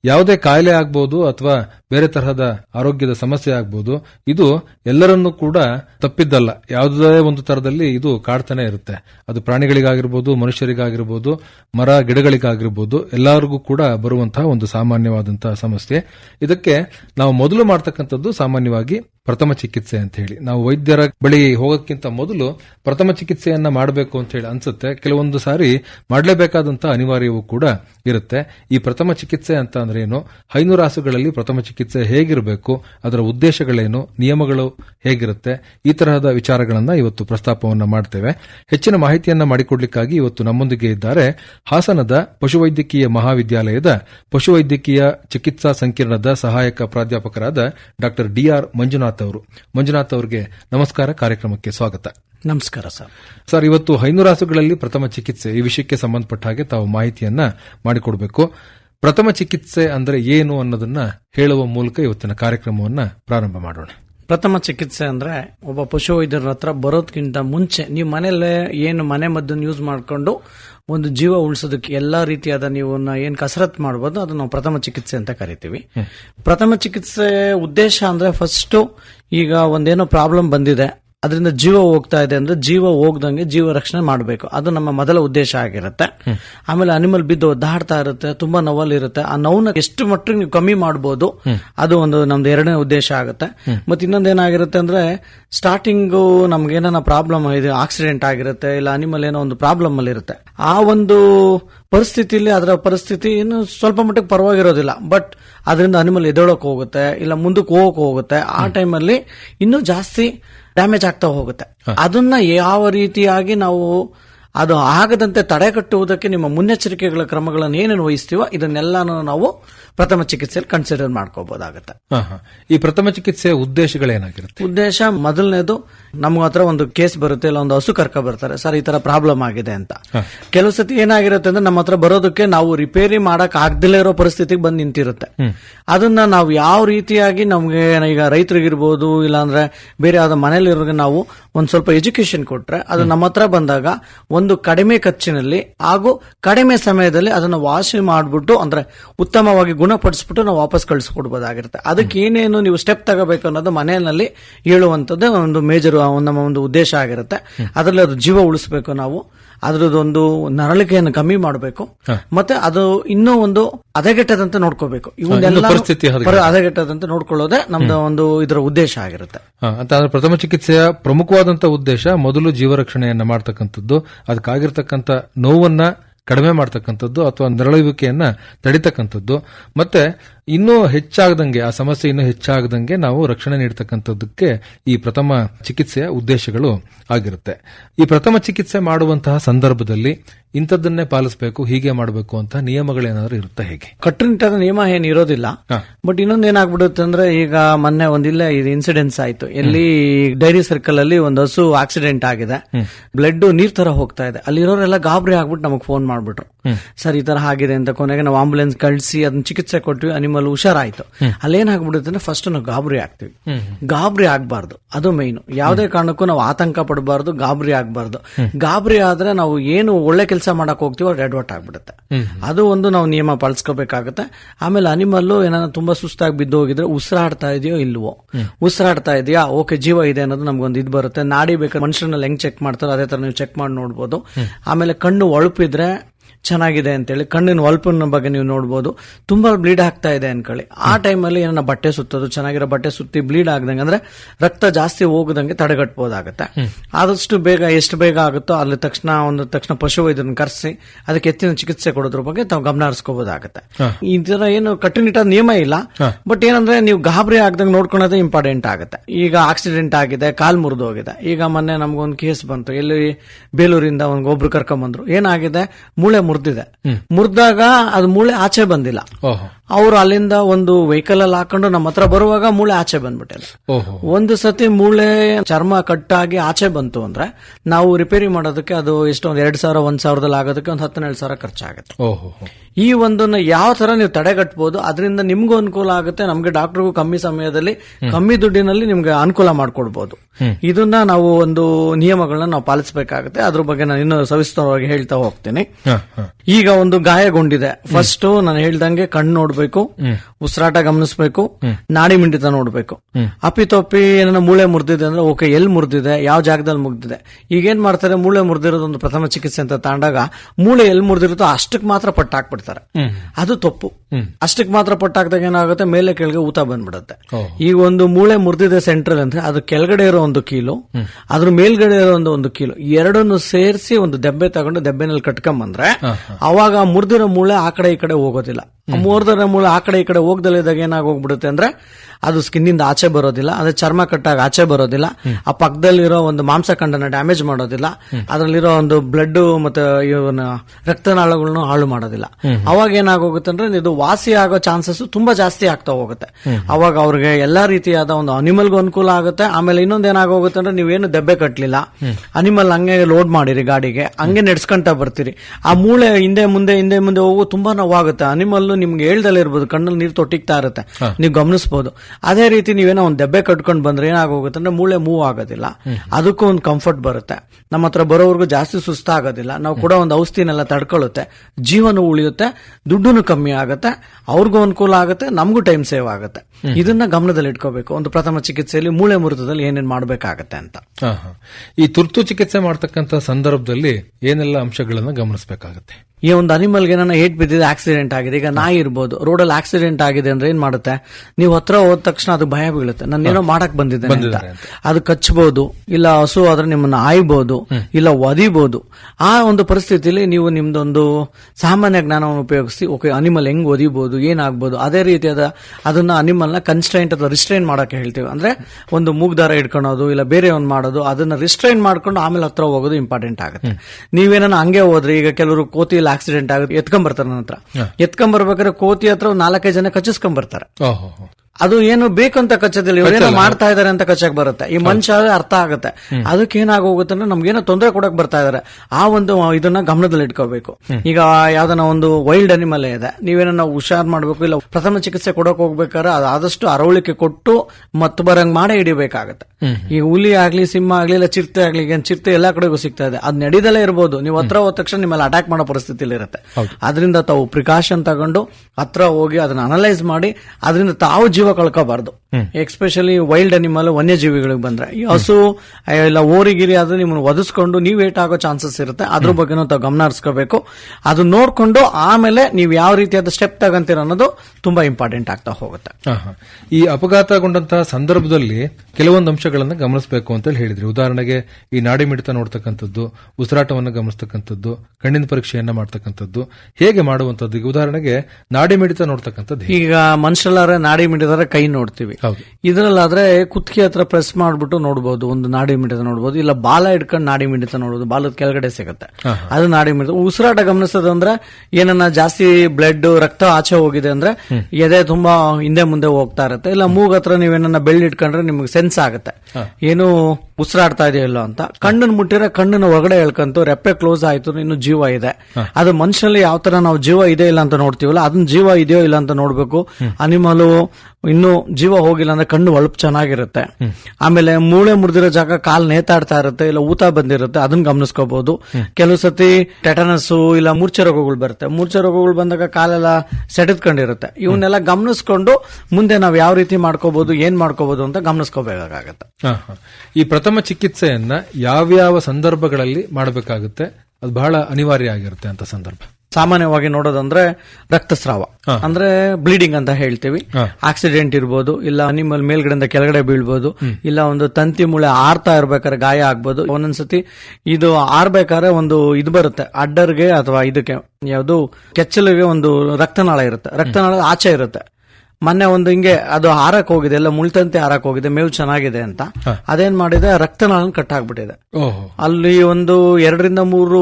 Speaker 2: ಯಾವುದೇ ಕಾಯಿಲೆ ಆಗ್ಬೋದು ಅಥವಾ ಬೇರೆ ತರಹದ ಆರೋಗ್ಯದ ಸಮಸ್ಯೆ ಆಗ್ಬೋದು, ಇದು ಎಲ್ಲರನ್ನೂ ಕೂಡ ತಪ್ಪಿದ್ದಲ್ಲ. ಯಾವುದೇ ಒಂದು ತರದಲ್ಲಿ ಇದು ಕಾಡ್ತಾನೆ ಇರುತ್ತೆ. ಅದು ಪ್ರಾಣಿಗಳಿಗಾಗಿರ್ಬೋದು, ಮನುಷ್ಯರಿಗಾಗಿರ್ಬೋದು, ಮರ ಗಿಡಗಳಿಗಾಗಿರ್ಬೋದು, ಎಲ್ಲರಿಗೂ ಕೂಡ ಬರುವಂತಹ ಒಂದು ಸಾಮಾನ್ಯವಾದಂತಹ ಸಮಸ್ಯೆ. ಇದಕ್ಕೆ ನಾವು ಮೊದಲು ಮಾಡ್ತಕ್ಕಂಥದ್ದು ಸಾಮಾನ್ಯವಾಗಿ ಪ್ರಥಮ ಚಿಕಿತ್ಸೆ ಅಂತ ಹೇಳಿ. ನಾವು ವೈದ್ಯರ ಬಳಿ ಹೋಗೋಕ್ಕಿಂತ ಮೊದಲು ಪ್ರಥಮ ಚಿಕಿತ್ಸೆಯನ್ನ ಮಾಡಬೇಕು ಅಂತ ಹೇಳಿ ಅನ್ಸುತ್ತೆ. ಕೆಲವೊಂದು ಸಾರಿ ಮಾಡಲೇಬೇಕಾದಂತಹ ಅನಿವಾರ್ಯವೂ ಕೂಡ ಇರುತ್ತೆ. ಈ ಪ್ರಥಮ ಚಿಕಿತ್ಸೆ ಅಂತ ಅಂದ್ರೆ ಏನು ಹೈನುರಾಸುಗಳಲ್ಲಿ ಪ್ರಥಮ ಚಿಕಿತ್ಸೆ ಹೇಗಿರಬೇಕು? ಅದರ ಉದ್ದೇಶಗಳೇನು? ನಿಯಮಗಳು ಹೇಗಿರುತ್ತೆ? ಈ ತರಹದ ವಿಚಾರಗಳನ್ನು ಇವತ್ತು ಪ್ರಸ್ತಾಪವನ್ನು ಮಾಡ್ತೇವೆ. ಹೆಚ್ಚಿನ ಮಾಹಿತಿಯನ್ನು ಮಾಡಿಕೊಡ್ಲಿಕ್ಕಾಗಿ ಇವತ್ತು ನಮ್ಮೊಂದಿಗೆ ಇದ್ದಾರೆ ಹಾಸನದ ಪಶುವೈದ್ಯಕೀಯ ಮಹಾವಿದ್ಯಾಲಯದ ಪಶುವೈದ್ಯಕೀಯ ಚಿಕಿತ್ಸಾ ಸಂಕೀರ್ಣದ ಸಹಾಯಕ ಪ್ರಾಧ್ಯಾಪಕರಾದ ಡಾಕ್ಟರ್ ಡಿಆರ್ ಮಂಜುನಾಥ್ ಅವರು. ಮಂಜುನಾಥ್ ಅವರಿಗೆ ನಮಸ್ಕಾರ ಕಾರ್ಯಕ್ರಮಕ್ಕೆ ಸ್ವಾಗತ.
Speaker 1: ನಮಸ್ಕಾರ ಸರ್.
Speaker 2: ಸರ್ ಇವತ್ತು ಹೈನುರಾಸುಗಳಲ್ಲಿ ಪ್ರಥಮ ಚಿಕಿತ್ಸೆ ಈ ವಿಷಯಕ್ಕೆ ಸಂಬಂಧಪಟ್ಟ ಹಾಗೆ ತಾವು ಮಾಹಿತಿಯನ್ನ ಮಾಡಿಕೊಡಬೇಕು. ಪ್ರಥಮ ಚಿಕಿತ್ಸೆ ಅಂದ್ರೆ ಏನು ಅನ್ನೋದನ್ನ ಹೇಳುವ ಮೂಲಕ ಇವತ್ತಿನ ಕಾರ್ಯಕ್ರಮವನ್ನ ಪ್ರಾರಂಭ ಮಾಡೋಣ.
Speaker 3: ಪ್ರಥಮ ಚಿಕಿತ್ಸೆ ಅಂದ್ರೆ ಒಬ್ಬ ಪಶು ವೈದ್ಯರ ಹತ್ರ ಬರೋದಕ್ಕಿಂತ ಮುಂಚೆ ನೀವು ಮನೆಯಲ್ಲೇ ಏನು ಮನೆ ಮದ್ದನ್ನು ಯೂಸ್ ಮಾಡಿಕೊಂಡು ಒಂದು ಜೀವ ಉಳಿಸೋದಕ್ಕೆ ಎಲ್ಲಾ ರೀತಿಯಾದ ನೀವು ಏನು ಕಸರತ್ ಮಾಡಬಹುದು ಅದು ನಾವು ಪ್ರಥಮ ಚಿಕಿತ್ಸೆ ಅಂತ ಕರಿತೀವಿ. ಪ್ರಥಮ ಚಿಕಿತ್ಸೆ ಉದ್ದೇಶ ಅಂದ್ರೆ ಫಸ್ಟ್ ಈಗ ಒಂದೇನೋ ಪ್ರಾಬ್ಲಮ್ ಬಂದಿದೆ. ಅದರಿಂದ ಜೀವ ಹೋಗ್ತಾ ಇದೆ ಅಂದ್ರೆ ಜೀವ ಹೋಗ್ದಂಗೆ ಜೀವ ರಕ್ಷಣೆ ಮಾಡಬೇಕು. ಅದು ನಮ್ಮ ಮೊದಲ ಉದ್ದೇಶ ಆಗಿರುತ್ತೆ. ಆಮೇಲೆ ಅನಿಮಲ್ ಬಿದ್ದು ಒದ್ದಾಡ್ತಾ ಇರುತ್ತೆ ತುಂಬಾ ನೋವಲ್ಲಿ ಇರುತ್ತೆ. ಆ ನೋವನ್ನ ಎಷ್ಟು ಮಟ್ಟಿಗೆ ನೀವು ಕಮ್ಮಿ ಮಾಡಬಹುದು ಅದು ಒಂದು ನಮ್ದು ಎರಡನೇ ಉದ್ದೇಶ ಆಗುತ್ತೆ. ಮತ್ತೆ ಇನ್ನೊಂದು ಏನಾಗಿರುತ್ತೆ ಅಂದ್ರೆ ಸ್ಟಾರ್ಟಿಂಗು ನಮ್ಗೆ ಏನಾನ ಪ್ರಾಬ್ಲಮ್ ಇದೆ ಆಕ್ಸಿಡೆಂಟ್ ಆಗಿರುತ್ತೆ ಇಲ್ಲ ಅನಿಮಲ್ ಏನೋ ಒಂದು ಪ್ರಾಬ್ಲಮ್ ಅಲ್ಲಿ ಇರುತ್ತೆ. ಆ ಒಂದು ಪರಿಸ್ಥಿತಿಯಲ್ಲಿ ಅದರ ಪರಿಸ್ಥಿತಿ ಇನ್ನು ಸ್ವಲ್ಪ ಮಟ್ಟಿಗೆ ಪರವಾಗಿರೋದಿಲ್ಲ. ಬಟ್ ಅದರಿಂದ ಅನಿಮಲ್ ಎದೊಳಕ್ ಹೋಗುತ್ತೆ ಇಲ್ಲ ಮುಂದಕ್ಕೆ ಹೋಗಕ್ ಹೋಗುತ್ತೆ. ಆ ಟೈಮಲ್ಲಿ ಇನ್ನೂ ಜಾಸ್ತಿ ಡ್ಯಾಮೇಜ್ ಆಗ್ತಾ ಹೋಗುತ್ತೆ. ಅದನ್ನ ಯಾವ ರೀತಿಯಾಗಿ ನಾವು ಅದು ಆಗದಂತೆ ತಡೆಗಟ್ಟುವುದಕ್ಕೆ ನಿಮ್ಮ ಮುನ್ನೆಚ್ಚರಿಕೆಗಳ ಕ್ರಮಗಳನ್ನು ಏನೇನು ವಹಿಸ್ತೀವೋ ಇದನ್ನೆಲ್ಲ ನಾವು ಪ್ರಥಮ ಚಿಕಿತ್ಸೆಯಲ್ಲಿ ಕನ್ಸಿಡರ್ ಮಾಡ್ಕೋಬಹುದಾಗುತ್ತೆ.
Speaker 2: ಈ ಪ್ರಥಮ ಚಿಕಿತ್ಸೆಯ ಉದ್ದೇಶಗಳೇನಾಗಿರುತ್ತೆ?
Speaker 3: ಉದ್ದೇಶ ಮೊದಲನೇದು ನಮ್ಗ ಹತ್ರ ಒಂದು ಕೇಸ್ ಬರುತ್ತೆ ಇಲ್ಲ ಒಂದು ಹಸು ಕರ್ಕ ಬರ್ತಾರೆ ಸರ್ ಈ ತರ ಪ್ರಾಬ್ಲಮ್ ಆಗಿದೆ ಅಂತ. ಕೆಲವು ಸತಿ ಏನಾಗಿರುತ್ತೆ ಅಂದ್ರೆ ನಮ್ಮ ಹತ್ರ ಬರೋದಕ್ಕೆ ನಾವು ರಿಪೇರಿ ಮಾಡಕ್ ಆಗ್ದಿಲ್ಲ ಇರೋ ಪರಿಸ್ಥಿತಿಗೆ ಬಂದು ನಿಂತಿರುತ್ತೆ. ಅದನ್ನ ನಾವು ಯಾವ ರೀತಿಯಾಗಿ ನಮ್ಗೆ ಈಗ ರೈತರಿಗಿರ್ಬೋದು ಇಲ್ಲಾಂದ್ರೆ ಬೇರೆ ಯಾವ್ದೋ ಮನೇಲಿರೋರಿಗೆ ನಾವು ಒಂದ್ ಸ್ವಲ್ಪ ಎಜುಕೇಶನ್ ಕೊಟ್ರೆ ಅದು ನಮ್ಮ ಹತ್ರ ಬಂದಾಗ ಒಂದು ಕಡಿಮೆ ಖರ್ಚಿನಲ್ಲಿ ಹಾಗೂ ಕಡಿಮೆ ಸಮಯದಲ್ಲಿ ಅದನ್ನು ವಾಸಿ ಮಾಡಿಬಿಟ್ಟು ಅಂದ್ರೆ ಉತ್ತಮವಾಗಿ ಗುಣಪಡಿಸ್ಬಿಟ್ಟು ನಾವು ವಾಪಸ್ ಕಳಿಸ್ಕೊಡ್ಬೋದಾಗಿರುತ್ತೆ. ಅದಕ್ಕೆ ಏನೇನು ನೀವು ಸ್ಟೆಪ್ ತಗೋಬೇಕು ಅನ್ನೋದು ಮನೆಯಲ್ಲಿ ಹೇಳುವಂತದ್ದು ಒಂದು ಮೇಜರ್ ನಮ್ಮ ಒಂದು ಉದ್ದೇಶ ಆಗಿರುತ್ತೆ. ಅದರಲ್ಲಿ ಅದು ಜೀವ ಉಳಿಸ್ಬೇಕು ನಾವು. ಅದ್ರದ್ದೊಂದು ನರಳಿಕೆಯನ್ನು ಕಮ್ಮಿ ಮಾಡಬೇಕು. ಮತ್ತೆ ಅದು ಇನ್ನೂ ಒಂದು ಹದಗೆಟ್ಟದಂತೆ ನೋಡ್ಕೋಬೇಕು. ಇವನ್ನೆಲ್ಲ
Speaker 2: ಪರಿಸ್ಥಿತಿ
Speaker 3: ಹದಗೆಟ್ಟದಂತೆ ನೋಡ್ಕೊಳ್ಳೋದೇ ನಮ್ದು ಒಂದು ಇದರ ಉದ್ದೇಶ ಆಗಿರುತ್ತೆ.
Speaker 2: ಅಂತ ಅಂದ್ರೆ ಪ್ರಥಮ ಚಿಕಿತ್ಸೆಯ ಪ್ರಮುಖವಾದಂತಹ ಉದ್ದೇಶ ಮೊದಲು ಜೀವರಕ್ಷಣೆಯನ್ನ ಮಾಡ್ತಕ್ಕಂಥದ್ದು. ಅದಕ್ಕಾಗಿರ್ತಕ್ಕಂಥ ನೋವನ್ನ ಕಡಿಮೆ ಮಾಡ್ತಕ್ಕಂಥದ್ದು ಅಥವಾ ನರಳುವಿಕೆಯನ್ನ ತಡಿತಕ್ಕಂಥದ್ದು. ಮತ್ತೆ ಇನ್ನೂ ಹೆಚ್ಚಾಗದಂಗೆ, ಆ ಸಮಸ್ಯೆ ಇನ್ನೂ ಹೆಚ್ಚಾಗದಂಗೆ ನಾವು ರಕ್ಷಣೆ ನೀಡತಕ್ಕಂಥದ್ದಕ್ಕೆ ಈ ಪ್ರಥಮ ಚಿಕಿತ್ಸೆಯ ಉದ್ದೇಶಗಳು ಆಗಿರುತ್ತೆ. ಈ ಪ್ರಥಮ ಚಿಕಿತ್ಸೆ ಮಾಡುವಂತಹ ಸಂದರ್ಭದಲ್ಲಿ ಇಂಥದ್ದನ್ನೇ ಪಾಲಿಸಬೇಕು ಹೀಗೆ ಮಾಡಬೇಕು ಅಂತ ನಿಯಮಗಳೇನಾದ್ರೂ ಇರುತ್ತೆ ಹೇಗೆ?
Speaker 3: ಕಟ್ಟುನಿಟ್ಟಾದ ನಿಯಮ ಏನ್ ಇರೋದಿಲ್ಲ. ಬಟ್ ಇನ್ನೊಂದ್ ಏನಾಗ್ಬಿಡುತ್ತೆ ಅಂದ್ರೆ ಈಗ ಮೊನ್ನೆ ಒಂದಿಲ್ಲ ಇದು ಇನ್ಸಿಡೆನ್ಸ್ ಆಯ್ತು. ಎಲ್ಲಿ ಡೈರಿ ಸರ್ಕಲ್ ಅಲ್ಲಿ ಒಂದು ಹಸು ಆಕ್ಸಿಡೆಂಟ್ ಆಗಿದೆ. ಬ್ಲಡ್ ನೀರ್ ತರ ಹೋಗ್ತಾ ಇದೆ. ಅಲ್ಲಿರೋರೆಲ್ಲ ಗಾಬರಿ ಆಗ್ಬಿಟ್ಟು ನಮಗ್ ಫೋನ್ ಮಾಡ್ಬಿಟ್ರು. ಸರ್ ಈ ತರ ಆಗಿದೆ ಅಂತ ಕೊನೆಗೆ ನಾವು ಆಂಬುಲೆನ್ಸ್ ಕಳಿಸಿ ಅದನ್ನ ಚಿಕಿತ್ಸೆ ಕೊಟ್ವಿ ಅನಿಮಲ್ ಹುಷಾರಾಯ್ತು. ಅಲ್ಲೇನಾಗ್ಬಿಡುತ್ತೆ ಅಂದ್ರೆ ಫಸ್ಟ್ ನಾವು ಗಾಬರಿ ಆಗ್ತೀವಿ. ಗಾಬರಿ ಆಗ್ಬಾರ್ದು. ಅದು ಮೈನ್ ಯಾವುದೇ ಕಾರಣಕ್ಕೂ ನಾವು ಆತಂಕ ಪಡಬಾರ್ದು ಗಾಬರಿ ಆಗ್ಬಾರ್ದು. ಗಾಬರಿ ಆದ್ರೆ ನಾವು ಏನು ಒಳ್ಳೆ ಕೆಲಸ ಮಾಡಕ್ ಹೋಗ್ತೀವೋ ರೆಡ್ ವಾಟ್ ಆಗ್ಬಿಡುತ್ತೆ. ಅದು ಒಂದು ನಾವು ನಿಯಮ ಪಾಲಿಸ್ಕೋಬೇಕಾಗುತ್ತೆ. ಆಮೇಲೆ ಅನಿಮಲ್ಲು ಏನಾದ್ರು ತುಂಬಾ ಸುಸ್ತಾಗಿ ಬಿದ್ದು ಹೋಗಿದ್ರೆ ಉಸಿರಾಡ್ತಾ ಇದೆಯೋ ಇಲ್ವೋ? ಉಸಿರಾಡ್ತಾ ಇದೆಯಾ? ಓಕೆ ಜೀವ ಇದೆ ಅನ್ನೋದು ನಮ್ಗೊಂದು ಇದು ಬರುತ್ತೆ. ನಾಡಿ ಬೇಕಾದ್ರೆ ಮನುಷ್ಯನಲ್ಲಿ ಹೆಂಗ್ ಚೆಕ್ ಮಾಡ್ತಾರೋ ಅದೇ ತರ ನೀವು ಚೆಕ್ ಮಾಡಿ ನೋಡ್ಬೋದು. ಆಮೇಲೆ ಕಣ್ಣು ಒಳಪಿದ್ರೆ ಚೆನ್ನಾಗಿದೆ ಅಂತೇಳಿ ಕಣ್ಣಿನ ಒಲ್ಪನ ಬಗ್ಗೆ ನೀವು ನೋಡ್ಬೋದು. ತುಂಬಾ ಬ್ಲೀಡ್ ಆಗ್ತಾ ಇದೆ ಅನ್ಕೊಳ್ಳಿ. ಆ ಟೈಮಲ್ಲಿ ಏನನ್ನ ಬಟ್ಟೆ ಸುತ್ತೋದು ಚೆನ್ನಾಗಿರೋ ಬಟ್ಟೆ ಸುತ್ತಿ ಬ್ಲೀಡ್ ಆಗದಂಗೆ ಅಂದ್ರೆ ರಕ್ತ ಜಾಸ್ತಿ ಹೋಗದಂಗೆ ತಡೆಗಟ್ಬೋದಾಗತ್ತೆ. ಆದಷ್ಟು ಬೇಗ ಎಷ್ಟು ಬೇಗ ಆಗುತ್ತೋ ಅಲ್ಲಿ ತಕ್ಷಣ ಒಂದು ತಕ್ಷಣ ಪಶು ವೈದ್ಯರನ್ನ ಕರೆಸಿ ಅದಕ್ಕೆ ಎತ್ತಿನ ಚಿಕಿತ್ಸೆ ಕೊಡೋದ್ರ ಬಗ್ಗೆ ತಾವು ಗಮನ ಹರಿಸ್ಕೋಬಹುದಾಗತ್ತೆ ಇದರ ತರ ಏನು ಕಟ್ಟುನಿಟ್ಟ ನಿಯಮ ಇಲ್ಲ ಬಟ್ ಏನಂದ್ರೆ ನೀವು ಗಾಬರಿ ಆಗದಂಗೆ ನೋಡ್ಕೊಳೋದೇ ಇಂಪಾರ್ಟೆಂಟ್ ಆಗುತ್ತೆ. ಈಗ ಆಕ್ಸಿಡೆಂಟ್ ಆಗಿದೆ ಕಾಲ್ ಮುರಿದು ಹೋಗಿದೆ. ಈಗ ಮೊನ್ನೆ ನಮ್ಗೊಂದು ಕೇಸ್ ಬಂತು. ಎಲ್ಲಿ ಬೇಲೂರಿಂದ ಒಂದು ಒಬ್ರು ಕರ್ಕೊಂಬಂದ್ರು. ಏನಾಗಿದೆ? ಮೂಳೆ ಮುರಿದಿದೆ. ಮುರಿದಾಗ ಅದು ಮೂಳೆ ಆಚೆ ಬಂದಿಲ್ಲ. ಅವ್ರು ಅಲ್ಲಿಂದ ಒಂದು ವೆಹಿಕಲ್ ಅಲ್ಲಿ ಹಾಕೊಂಡು ನಮ್ಮ ಹತ್ರ ಬರುವಾಗ ಮೂಳೆ ಆಚೆ
Speaker 2: ಬಂದ್ಬಿಟ್ಟೆ
Speaker 3: ಒಂದು ಸತಿ ಮೂಳೆ ಚರ್ಮ ಕಟ್ಟಾಗಿ ಆಚೆ ಬಂತು ಅಂದ್ರೆ ನಾವು ರಿಪೇರಿ ಮಾಡೋದಕ್ಕೆ ಅದು ಎಷ್ಟೊಂದು ಒಂದ್ ಎರಡ್ ಸಾವಿರ ಒಂದ್ ಸಾವಿರದಲ್ಲಿ ಆಗೋದಕ್ಕೆ ಒಂದ್ ಹತ್ತನೇಳು ಸಾವಿರ ಖರ್ಚಾಗುತ್ತೆ. ಈ ಒಂದನ್ನ ಯಾವ ತರ ನೀವು ತಡೆಗಟ್ಟಬಹುದು ಅದರಿಂದ ನಿಮ್ಗೂ ಅನುಕೂಲ ಆಗುತ್ತೆ ನಮ್ಗೆ ಡಾಕ್ಟರ್ಗೂ ಕಮ್ಮಿ ಸಮಯದಲ್ಲಿ ಕಮ್ಮಿ ದುಡ್ಡಿನಲ್ಲಿ ನಿಮ್ಗೆ ಅನುಕೂಲ ಮಾಡ್ಕೊಡ್ಬೋದು. ಇದನ್ನ ನಾವು ಒಂದು ನಿಯಮಗಳನ್ನ ನಾವು ಪಾಲಿಸಬೇಕಾಗುತ್ತೆ. ಅದ್ರ ಬಗ್ಗೆ ನಾನು ಇನ್ನೂ ಸವಿಸ್ತಾರವಾಗಿ ಹೇಳ್ತಾ ಹೋಗ್ತೀನಿ. ಈಗ ಒಂದು ಗಾಯಗೊಂಡಿದೆ. ಫಸ್ಟ್ ನಾನು ಹೇಳ್ದಂಗೆ ಕಣ್ಣು ನೋಡ್ಬೇಕು. ಉಸಿರಾಟ ಗಮನಿಸಬೇಕು ನಾಡಿ ಮಿಂಡಿತ ನೋಡ್ಬೇಕು. ಅಪ್ಪಿತಪ್ಪಿ ಏನನ ಮೂಳೆ ಮುರಿದಿದೆ ಅಂದ್ರೆ ಓಕೆ ಎಲ್ಲಿ ಮುರಿದಿದೆ ಯಾವ ಜಾಗದಲ್ಲಿ ಮುಗ್ದಿದೆ? ಈಗ ಏನ್ ಮಾಡ್ತಾರೆ ಮೂಳೆ ಮುರಿದಿರೋದೊಂದು ಪ್ರಥಮ ಚಿಕಿತ್ಸೆ ಅಂತ ತಾಂಡಾಗ ಮೂಳೆ ಎಲ್ಲಿ ಮುರಿದಿರುತ್ತೋ ಅಷ್ಟಕ್ಕೆ ಮಾತ್ರ ಪಟ್ಟ ಹಾಕ್ಬಿಡ್ತಾರೆ ಅದು ತಪ್ಪು. ಅಷ್ಟಕ್ಕೆ ಮಾತ್ರ ಪಟ್ಟ ಹಾಕಿದಾಗ ಏನಾಗುತ್ತೆ ಮೇಲೆ ಕೆಳಗೆ ಊತ ಬಂದ್ಬಿಡುತ್ತೆ. ಈಗ ಒಂದು ಮೂಳೆ ಮುರಿದಿದೆ ಸೆಂಟ್ರಲ್ ಅಂದ್ರೆ ಅದು ಕೆಳಗಡೆ ಇರೋ ಒಂದು ಕೀಲು ಅದ್ರ ಮೇಲ್ಗಡೆ ಇರೋ ಒಂದು ಒಂದು ಕೀಲು ಎರಡನ್ನು ಸೇರಿಸಿ ಒಂದು ದೆಬ್ಬೆ ತಗೊಂಡು ದೆಬ್ಬೆನಲ್ಲಿ ಕಟ್ಕೊಂಬಂದ್ರೆ ಅವಾಗ ಮುರಿದಿರೋ ಮೂಳೆ ಆ ಕಡೆ ಈ ಕಡೆ ಹೋಗೋದಿಲ್ಲ. ಆ ಮೂಲ ಆ ಕಡೆ ಈ ಕಡೆ ಹೋಗ್ದಲ್ಲಿದ್ದಾಗ ಏನಾಗೋಗ್ಬಿಡುತ್ತೆ ಅಂದ್ರೆ ಅದು ಸ್ಕಿನ್ನಿಂದ ಆಚೆ ಬರೋದಿಲ್ಲ ಅದೇ ಚರ್ಮ ಕಟ್ಟಾಗ ಆಚೆ ಬರೋದಿಲ್ಲ ಆ ಪಕ್ಕದಲ್ಲಿರೋ ಒಂದು ಮಾಂಸಖಂಡನ ಡ್ಯಾಮೇಜ್ ಮಾಡೋದಿಲ್ಲ ಅದರಲ್ಲಿರೋ ಒಂದು ಬ್ಲಡ್ ಮತ್ತೆ ಇವನ ರಕ್ತನಾಳಗಳನ್ನು ಹಾಳು ಮಾಡೋದಿಲ್ಲ. ಅವಾಗ ಏನಾಗೋಗುತ್ತೆ ಅಂದ್ರೆ ಇದು ವಾಸಿ ಆಗೋ ಚಾನ್ಸಸ್ ತುಂಬಾ ಜಾಸ್ತಿ ಆಗ್ತಾ ಹೋಗುತ್ತೆ. ಅವಾಗ ಅವ್ರಿಗೆ ಎಲ್ಲಾ ರೀತಿಯಾದ ಒಂದು ಅನಿಮಲ್ಗೂ ಅನುಕೂಲ ಆಗುತ್ತೆ ಆಮೇಲೆ ಇನ್ನೊಂದ್ ಏನಾಗೋಗುತ್ತೆ ಅಂದ್ರೆ ನೀವೇನು ದೆಬ್ಬೆ ಕಟ್ಟಲಿಲ್ಲ ಅನಿಮಲ್ ಹಂಗೆ ಲೋಡ್ ಮಾಡಿರಿ ಗಾಡಿಗೆ ಹಂಗೆ ನೆಡ್ಸ್ಕೊಂತ ಬರ್ತೀರಿ. ಆ ಮೂಳೆ ಹಿಂದೆ ಮುಂದೆ ಹಿಂದೆ ಮುಂದೆ ಹೋಗು ತುಂಬಾ ನೋವಾಗುತ್ತೆ. ಅನಿಮಲ್ ನಿಮ್ಗೆ ಹೇಳ್ದಲ್ಲೇ ಇರ್ಬೋದು ಕಣ್ಣಲ್ಲಿ ನೀರು ತೊಟ್ಟಿಗ್ತಾ ಇರುತ್ತೆ. ನೀವು ಗಮನಿಸಬಹುದು ಅದೇ ರೀತಿ ನೀವೇನೋ ಒಂದು ದೆಬ್ಬೆ ಕಟ್ಕೊಂಡು ಬಂದ್ರೆ ಏನಾಗೋಗುತ್ತೆ ಅಂದ್ರೆ ಮೂಳೆ ಮೂವ್ ಆಗೋದಿಲ್ಲ. ಅದಕ್ಕೂ ಒಂದು ಕಂಫರ್ಟ್ ಬರುತ್ತೆ. ನಮ್ಮ ಹತ್ರ ಬರೋವರೆಗೂ ಜಾಸ್ತಿ ಸುಸ್ತಾಗೋದಿಲ್ಲ. ನಾವು ಕೂಡ ಒಂದು ಔಷಧಿನೆಲ್ಲ ತಡ್ಕೊಳ್ಳುತ್ತೆ. ಜೀವನ ಉಳಿಯುತ್ತೆ ದುಡ್ಡು ಕಮ್ಮಿ ಆಗುತ್ತೆ ಅವ್ರಿಗೂ ಅನುಕೂಲ ಆಗುತ್ತೆ ನಮಗೂ ಟೈಮ್ ಸೇವ್ ಆಗುತ್ತೆ. ಇದನ್ನ ಗಮನದಲ್ಲಿ ಇಟ್ಕೋಬೇಕು. ಒಂದು ಪ್ರಥಮ ಚಿಕಿತ್ಸೆಯಲ್ಲಿ ಮೂಳೆ ಮುರಿತದಲ್ಲಿ ಏನೇನ್ ಮಾಡಬೇಕಾಗತ್ತೆ ಅಂತ.
Speaker 2: ಈ ತುರ್ತು ಚಿಕಿತ್ಸೆ ಮಾಡತಕ್ಕಂತ ಸಂದರ್ಭದಲ್ಲಿ ಏನೆಲ್ಲ ಅಂಶಗಳನ್ನ ಗಮನಿಸಬೇಕಾಗತ್ತೆ?
Speaker 3: ಈ ಒಂದು ಅನಿಮಲ್ಗೆ ನನ್ನ ಏಟ್ ಬಿದ್ದಿದೆ ಆಕ್ಸಿಡೆಂಟ್ ಆಗಿದೆ. ಈಗ ನಾಯಿ ಇರ್ಬೋದು. ರೋಡಲ್ಲಿ ಆಕ್ಸಿಡೆಂಟ್ ಆಗಿದೆ ಅಂದ್ರೆ ಏನ್ ಮಾಡುತ್ತೆ? ನೀವು ಹತ್ರ ಹೋದ ತಕ್ಷಣ ಅದು ಭಯ ಬೀಳುತ್ತೆ. ನಾನು ಏನೋ ಮಾಡಕ್ ಬಂದಿದ್ದೇನೆ ಅಂತ. ಅದು ಕಚ್ಚಬಹುದು ಇಲ್ಲ ಹಸು ಆದ್ರೆ ನಿಮ್ಮನ್ನ ಆಯ್ಬಹುದು ಇಲ್ಲ ಒದಿಬಹುದು ಆ ಒಂದು ಪರಿಸ್ಥಿತಿಯಲ್ಲಿ ನೀವು ನಿಮ್ದೊಂದು ಸಾಮಾನ್ಯ ಜ್ಞಾನವನ್ನು ಉಪಯೋಗಿಸಿ ಓಕೆ ಅನಿಮಲ್ ಹೆಂಗ್ ಒದಿಬಹುದು ಏನಾಗ್ಬೋದು ಅದೇ ರೀತಿಯಾದ ಅದನ್ನ ಅನಿಮಲ್ನ ಕನ್ಸ್ಟೈಂಟ್ ಅಥವಾ ರಿಸ್ಟ್ರೈನ್ ಮಾಡಕ್ಕೆ ಹೇಳ್ತೀವಿ. ಅಂದ್ರೆ ಒಂದು ಮೂಗ್ದಾರ ಇಟ್ಕೊಳೋದು ಇಲ್ಲ ಬೇರೆ ಒಂದು ಮಾಡೋದು ಅದನ್ನ ರಿಸ್ಟ್ರೈನ್ ಮಾಡ್ಕೊಂಡು ಆಮೇಲೆ ಹತ್ರ ಹೋಗೋದು ಇಂಪಾರ್ಟೆಂಟ್ ಆಗುತ್ತೆ. ನೀವೇನ ಹಂಗೆ ಹೋದ್ರೆ ಈಗ ಕೆಲವರು ಕೋತಿಯಲ್ಲಿ ಆಕ್ಸಿಡೆಂಟ್ ಆಗುತ್ತೆ ಎತ್ಕೊಂಡ್ ಬರ್ತಾರೆ ನನ್ನ ಹತ್ರ ಎತ್ಕೊಂಡ್ ಬರ್ಬೇಕಾದ್ರೆ ಕೋತಿ ಹತ್ರ ನಾಲ್ಕೈದು ಜನ ಕಚ್ಚಿಸ್ಕೊಂಡ್ ಬರ್ತಾರೆ. ಅದು ಏನು ಬೇಕಂತ ಕಚ್ಚದಿಲ್ಲ ಇವರೇನೋ ಮಾಡ್ತಾ ಇದಾರೆ ಅಂತ ಕಚ್ಚಕ್ ಬರುತ್ತೆ. ಈ ಮನುಷ್ಯ ಅರ್ಥ ಆಗುತ್ತೆ. ಅದಕ್ಕೆ ಏನಾಗೋಗುತ್ತೆ ಅಂದ್ರೆ ನಮ್ಗೇನೋ ತೊಂದರೆ ಕೊಡಕ್ ಬರ್ತಾ ಇದಾರೆ. ಆ ಒಂದು ಇದನ್ನ ಗಮನದಲ್ಲಿ ಇಟ್ಕೋಬೇಕು. ಈಗ ಯಾವ್ದನ ಒಂದು ವೈಲ್ಡ್ ಅನಿಮಲ್ ಇದೆ. ನೀವೇನೋ ನಾವು ಹುಷಾರ್ ಮಾಡ್ಬೇಕು ಇಲ್ಲ ಪ್ರಥಮ ಚಿಕಿತ್ಸೆ ಕೊಡಕ್ ಹೋಗ್ಬೇಕಾದ್ರೆ ಆದಷ್ಟು ಅರವಳಿಕೆ ಕೊಟ್ಟು ಮತ್ತೆ ಬರಂಗ್ ಮಾಡೇ ಹಿಡಿಬೇಕಾಗತ್ತೆ. ಈ ಹುಲಿ ಆಗ್ಲಿ ಸಿಂಹ ಆಗ್ಲಿ ಇಲ್ಲ ಚಿರತೆ ಆಗ್ಲಿ ಏನ್ ಚಿರತೆ ಎಲ್ಲಾ ಕಡೆಗೂ ಸಿಗ್ತಾ ಇದೆ. ಅದ್ ನಡೀದಲ್ಲೇ ಇರ್ಬೋದು. ನೀವು ಹತ್ರ ಹೋದ ತಕ್ಷಣ ನಿಮ್ಮಲ್ಲಿ ಅಟ್ಯಾಕ್ ಮಾಡೋ ಪರಿಸ್ಥಿತಿಲಿ ಇರುತ್ತೆ. ಅದರಿಂದ ತಾವು ಪ್ರಿಕಾಷನ್ ತಗೊಂಡು ಹತ್ರ ಹೋಗಿ ಅದನ್ನ ಅನಲೈಸ್ ಮಾಡಿ ಅದರಿಂದ ತಾವು ಜೀವ ಕಳ್ಕೋಬಾರ್ದು especially wild animal ವನ್ಯಜೀವಿಗಳಿಗೆ ಬಂದ್ರೆ. ಈ ಹಸು ಇಲ್ಲ ಓರಿಗಿರಿ ಆದ್ರೆ ನಿಮ್ಮನ್ನು ಒದಿಸ್ಕೊಂಡು ನೀವು ಏಟ್ ಆಗೋ ಚಾನ್ಸಸ್ ಇರುತ್ತೆ. ಅದ್ರ ಬಗ್ಗೆನೂ ತಾವು ಗಮನ ಹರಿಸ್ಕೋಬೇಕು. ಅದು ನೋಡ್ಕೊಂಡು ಆಮೇಲೆ ನೀವು ಯಾವ ರೀತಿಯಾದ ಸ್ಟೆಪ್ ತಗಂತೀರ ಅನ್ನೋದು ತುಂಬಾ ಇಂಪಾರ್ಟೆಂಟ್ ಆಗ್ತಾ ಹೋಗುತ್ತೆ.
Speaker 2: ಈ ಅಪಘಾತಗೊಂಡಂತಹ ಸಂದರ್ಭದಲ್ಲಿ ಕೆಲವೊಂದು ಅಂಶಗಳನ್ನು ಗಮನಿಸಬೇಕು ಅಂತ ಹೇಳಿ ಹೇಳಿದ್ರಿ. ಉದಾಹರಣೆಗೆ ಈ ನಾಡಿ ಮಿಡಿತ ನೋಡ್ತಕ್ಕಂಥದ್ದು ಉಸಿರಾಟವನ್ನು ಗಮನಿಸ್ತಕ್ಕಂಥದ್ದು ಕಣ್ಣಿನ ಪರೀಕ್ಷೆಯನ್ನ ಮಾಡ್ತಕ್ಕಂಥದ್ದು ಹೇಗೆ ಮಾಡುವಂತದ್ದು ಈಗ ಉದಾಹರಣೆಗೆ ನಾಡಿ ಮಿಡಿತ ನೋಡ್ತಕ್ಕಂಥದ್ದು
Speaker 3: ಈಗ ಮನುಷ್ಯರ ನಾಡಿ ಮಿಡಿದರೆ ಕೈ ನೋಡ್ತೀವಿ. ಇದ್ರಲ್ಲಾದ್ರೆ ಕುತ್ತಿಗೆ ಹತ್ರ ಪ್ರೆಸ್ ಮಾಡ್ಬಿಟ್ಟು ನೋಡಬಹುದು ಒಂದು ನಾಡಿ ಮಿಡಿತ ನೋಡಬಹುದು ಇಲ್ಲ ಬಾಲ ಇಟ್ಕೊಂಡು ನಾಡಿ ಮಿಡಿತ ನೋಡಬಹುದು ಬಾಲದ ಕೆಳಗಡೆ ಸಿಗುತ್ತೆ. ಅದು ನಾಡಿ ಮಿಡಿತ ಉಸಿರಾಟ ಗಮನಿಸೋದಂದ್ರೆ ಏನನ್ನ ಜಾಸ್ತಿ ಬ್ಲಡ್ ರಕ್ತ ಆಚೆ ಹೋಗಿದೆ ಅಂದ್ರೆ ಎದೆ ತುಂಬಾ ಹಿಂದೆ ಮುಂದೆ ಹೋಗ್ತಾ ಇರುತ್ತೆ. ಇಲ್ಲ ಮೂಗ್ ಹತ್ರ ನೀವೇನನ್ನ ಬೆಳ್ಳಿ ಇಟ್ಕೊಂಡ್ರೆ ನಿಮ್ಗೆ ಸೆನ್ಸ್ ಆಗುತ್ತೆ. ಏನು ಉಸಿರಾಡ್ತಾ ಇದೆಯಲ್ಲ ಅಂತ. ಕಣ್ಣನ್ ಮುಟ್ಟಿರ ಕಣ್ಣನ್ನು ಒಳಗಡೆ ಹೇಳ್ಕಂತು ರೆಪ್ಪೆ ಕ್ಲೋಸ್ ಆಯ್ತು ಇನ್ನು ಜೀವ ಇದೆ. ಅದು ಮನುಷ್ಯನಲ್ಲಿ ಯಾವ ತರ ನಾವು ಜೀವ ಇದೆ ಇಲ್ಲ ಅಂತ ನೋಡ್ತೀವಲ್ಲ ಅದನ್ನ ಜೀವ ಇದೆಯೋ ಇಲ್ಲ ಅಂತ ನೋಡ್ಬೇಕು. ಅನಿಮಲು ಇನ್ನು ಜೀವ ಹೋಗಿಲ್ಲ ಅಂದ್ರೆ ಕಣ್ಣು ಒಳಪ್ ಚೆನ್ನಾಗಿರುತ್ತೆ. ಆಮೇಲೆ ಮೂಳೆ ಮುರಿದಿರೋ ಜಾಗ ಕಾಲ್ ನೇತಾಡ್ತಾ ಇರುತ್ತೆ, ಇಲ್ಲ ಊತ ಬಂದಿರುತ್ತೆ ಅದನ್ನ ಗಮನಿಸ್ಕೋಬಹುದು ಕೆಲವು ಸತಿ ಟೆಟನಸ್ ಇಲ್ಲ ಮೂರ್ಛೆ ರೋಗಗಳು ಬರುತ್ತೆ. ಮೂರ್ಛೆ ರೋಗಗಳು ಬಂದಾಗ ಕಾಲೆಲ್ಲ ಸೆಟೆದ್ಕೊಂಡಿರುತ್ತೆ ಇವನ್ನೆಲ್ಲ ಗಮನಿಸ್ಕೊಂಡು ಮುಂದೆ ನಾವು ಯಾವ ರೀತಿ ಮಾಡ್ಕೋಬಹುದು ಏನ್ ಮಾಡ್ಕೋಬಹುದು ಅಂತ ಗಮನಿಸ್ಕೋಬೇಕಾಗತ್ತೆ.
Speaker 2: ಈ ಪ್ರಥಮ ಚಿಕಿತ್ಸೆಯನ್ನ ಯಾವ್ಯಾವ ಸಂದರ್ಭಗಳಲ್ಲಿ ಮಾಡಬೇಕಾಗುತ್ತೆ, ಅದು ಬಹಳ ಅನಿವಾರ್ಯ ಆಗಿರುತ್ತೆ ಅಂತ ಸಂದರ್ಭ.
Speaker 3: ಸಾಮಾನ್ಯವಾಗಿ ನೋಡೋದಂದ್ರೆ ರಕ್ತಸ್ರಾವ. ಅಂದ್ರೆ ಬ್ಲೀಡಿಂಗ್ ಅಂತ ಹೇಳ್ತೀವಿ. ಆಕ್ಸಿಡೆಂಟ್ ಇರ್ಬೋದು ಇಲ್ಲ ಅನಿಮಲ್ ಮೇಲ್ಗಡೆಯಿಂದ ಕೆಳಗಡೆ ಬೀಳ್ಬೋದು ಇಲ್ಲ ಒಂದು ತಂತಿ ಮೂಳೆ ಆರ್ತಾ ಇರ್ಬೇಕಾದ್ರೆ ಗಾಯ ಆಗ್ಬೋದು. ಒಂದೊಂದ್ಸತಿ ಇದು ಆರ್ಬೇಕಾದ್ರೆ ಒಂದು ಇದು ಬರುತ್ತೆ ಅಡ್ಡರ್ಗೆ ಅಥವಾ ಇದಕ್ಕೆ ಯಾವುದು ಕೆಚ್ಚಲಿಗೆ ಒಂದು ರಕ್ತನಾಳ ಇರುತ್ತೆ. ರಕ್ತನಾಳ ಆಚೆ ಇರುತ್ತೆ. ಮೊನ್ನೆ ಒಂದು ಹಿಂಗೆ ಅದು ಹಾರಕ್ ಹೋಗಿದೆ ಎಲ್ಲ ಮುಳ್ತಂತೆ ಹಾರಕ್ ಹೋಗಿದೆ ಮೇವು ಚೆನ್ನಾಗಿದೆ ಅಂತ. ಅದೇನ್ ಮಾಡಿದೆ? ರಕ್ತನಾಳನ್ ಕಟ್ ಆಗ್ಬಿಟ್ಟಿದೆ. ಅಲ್ಲಿ ಒಂದು ಎರಡರಿಂದ ಮೂರು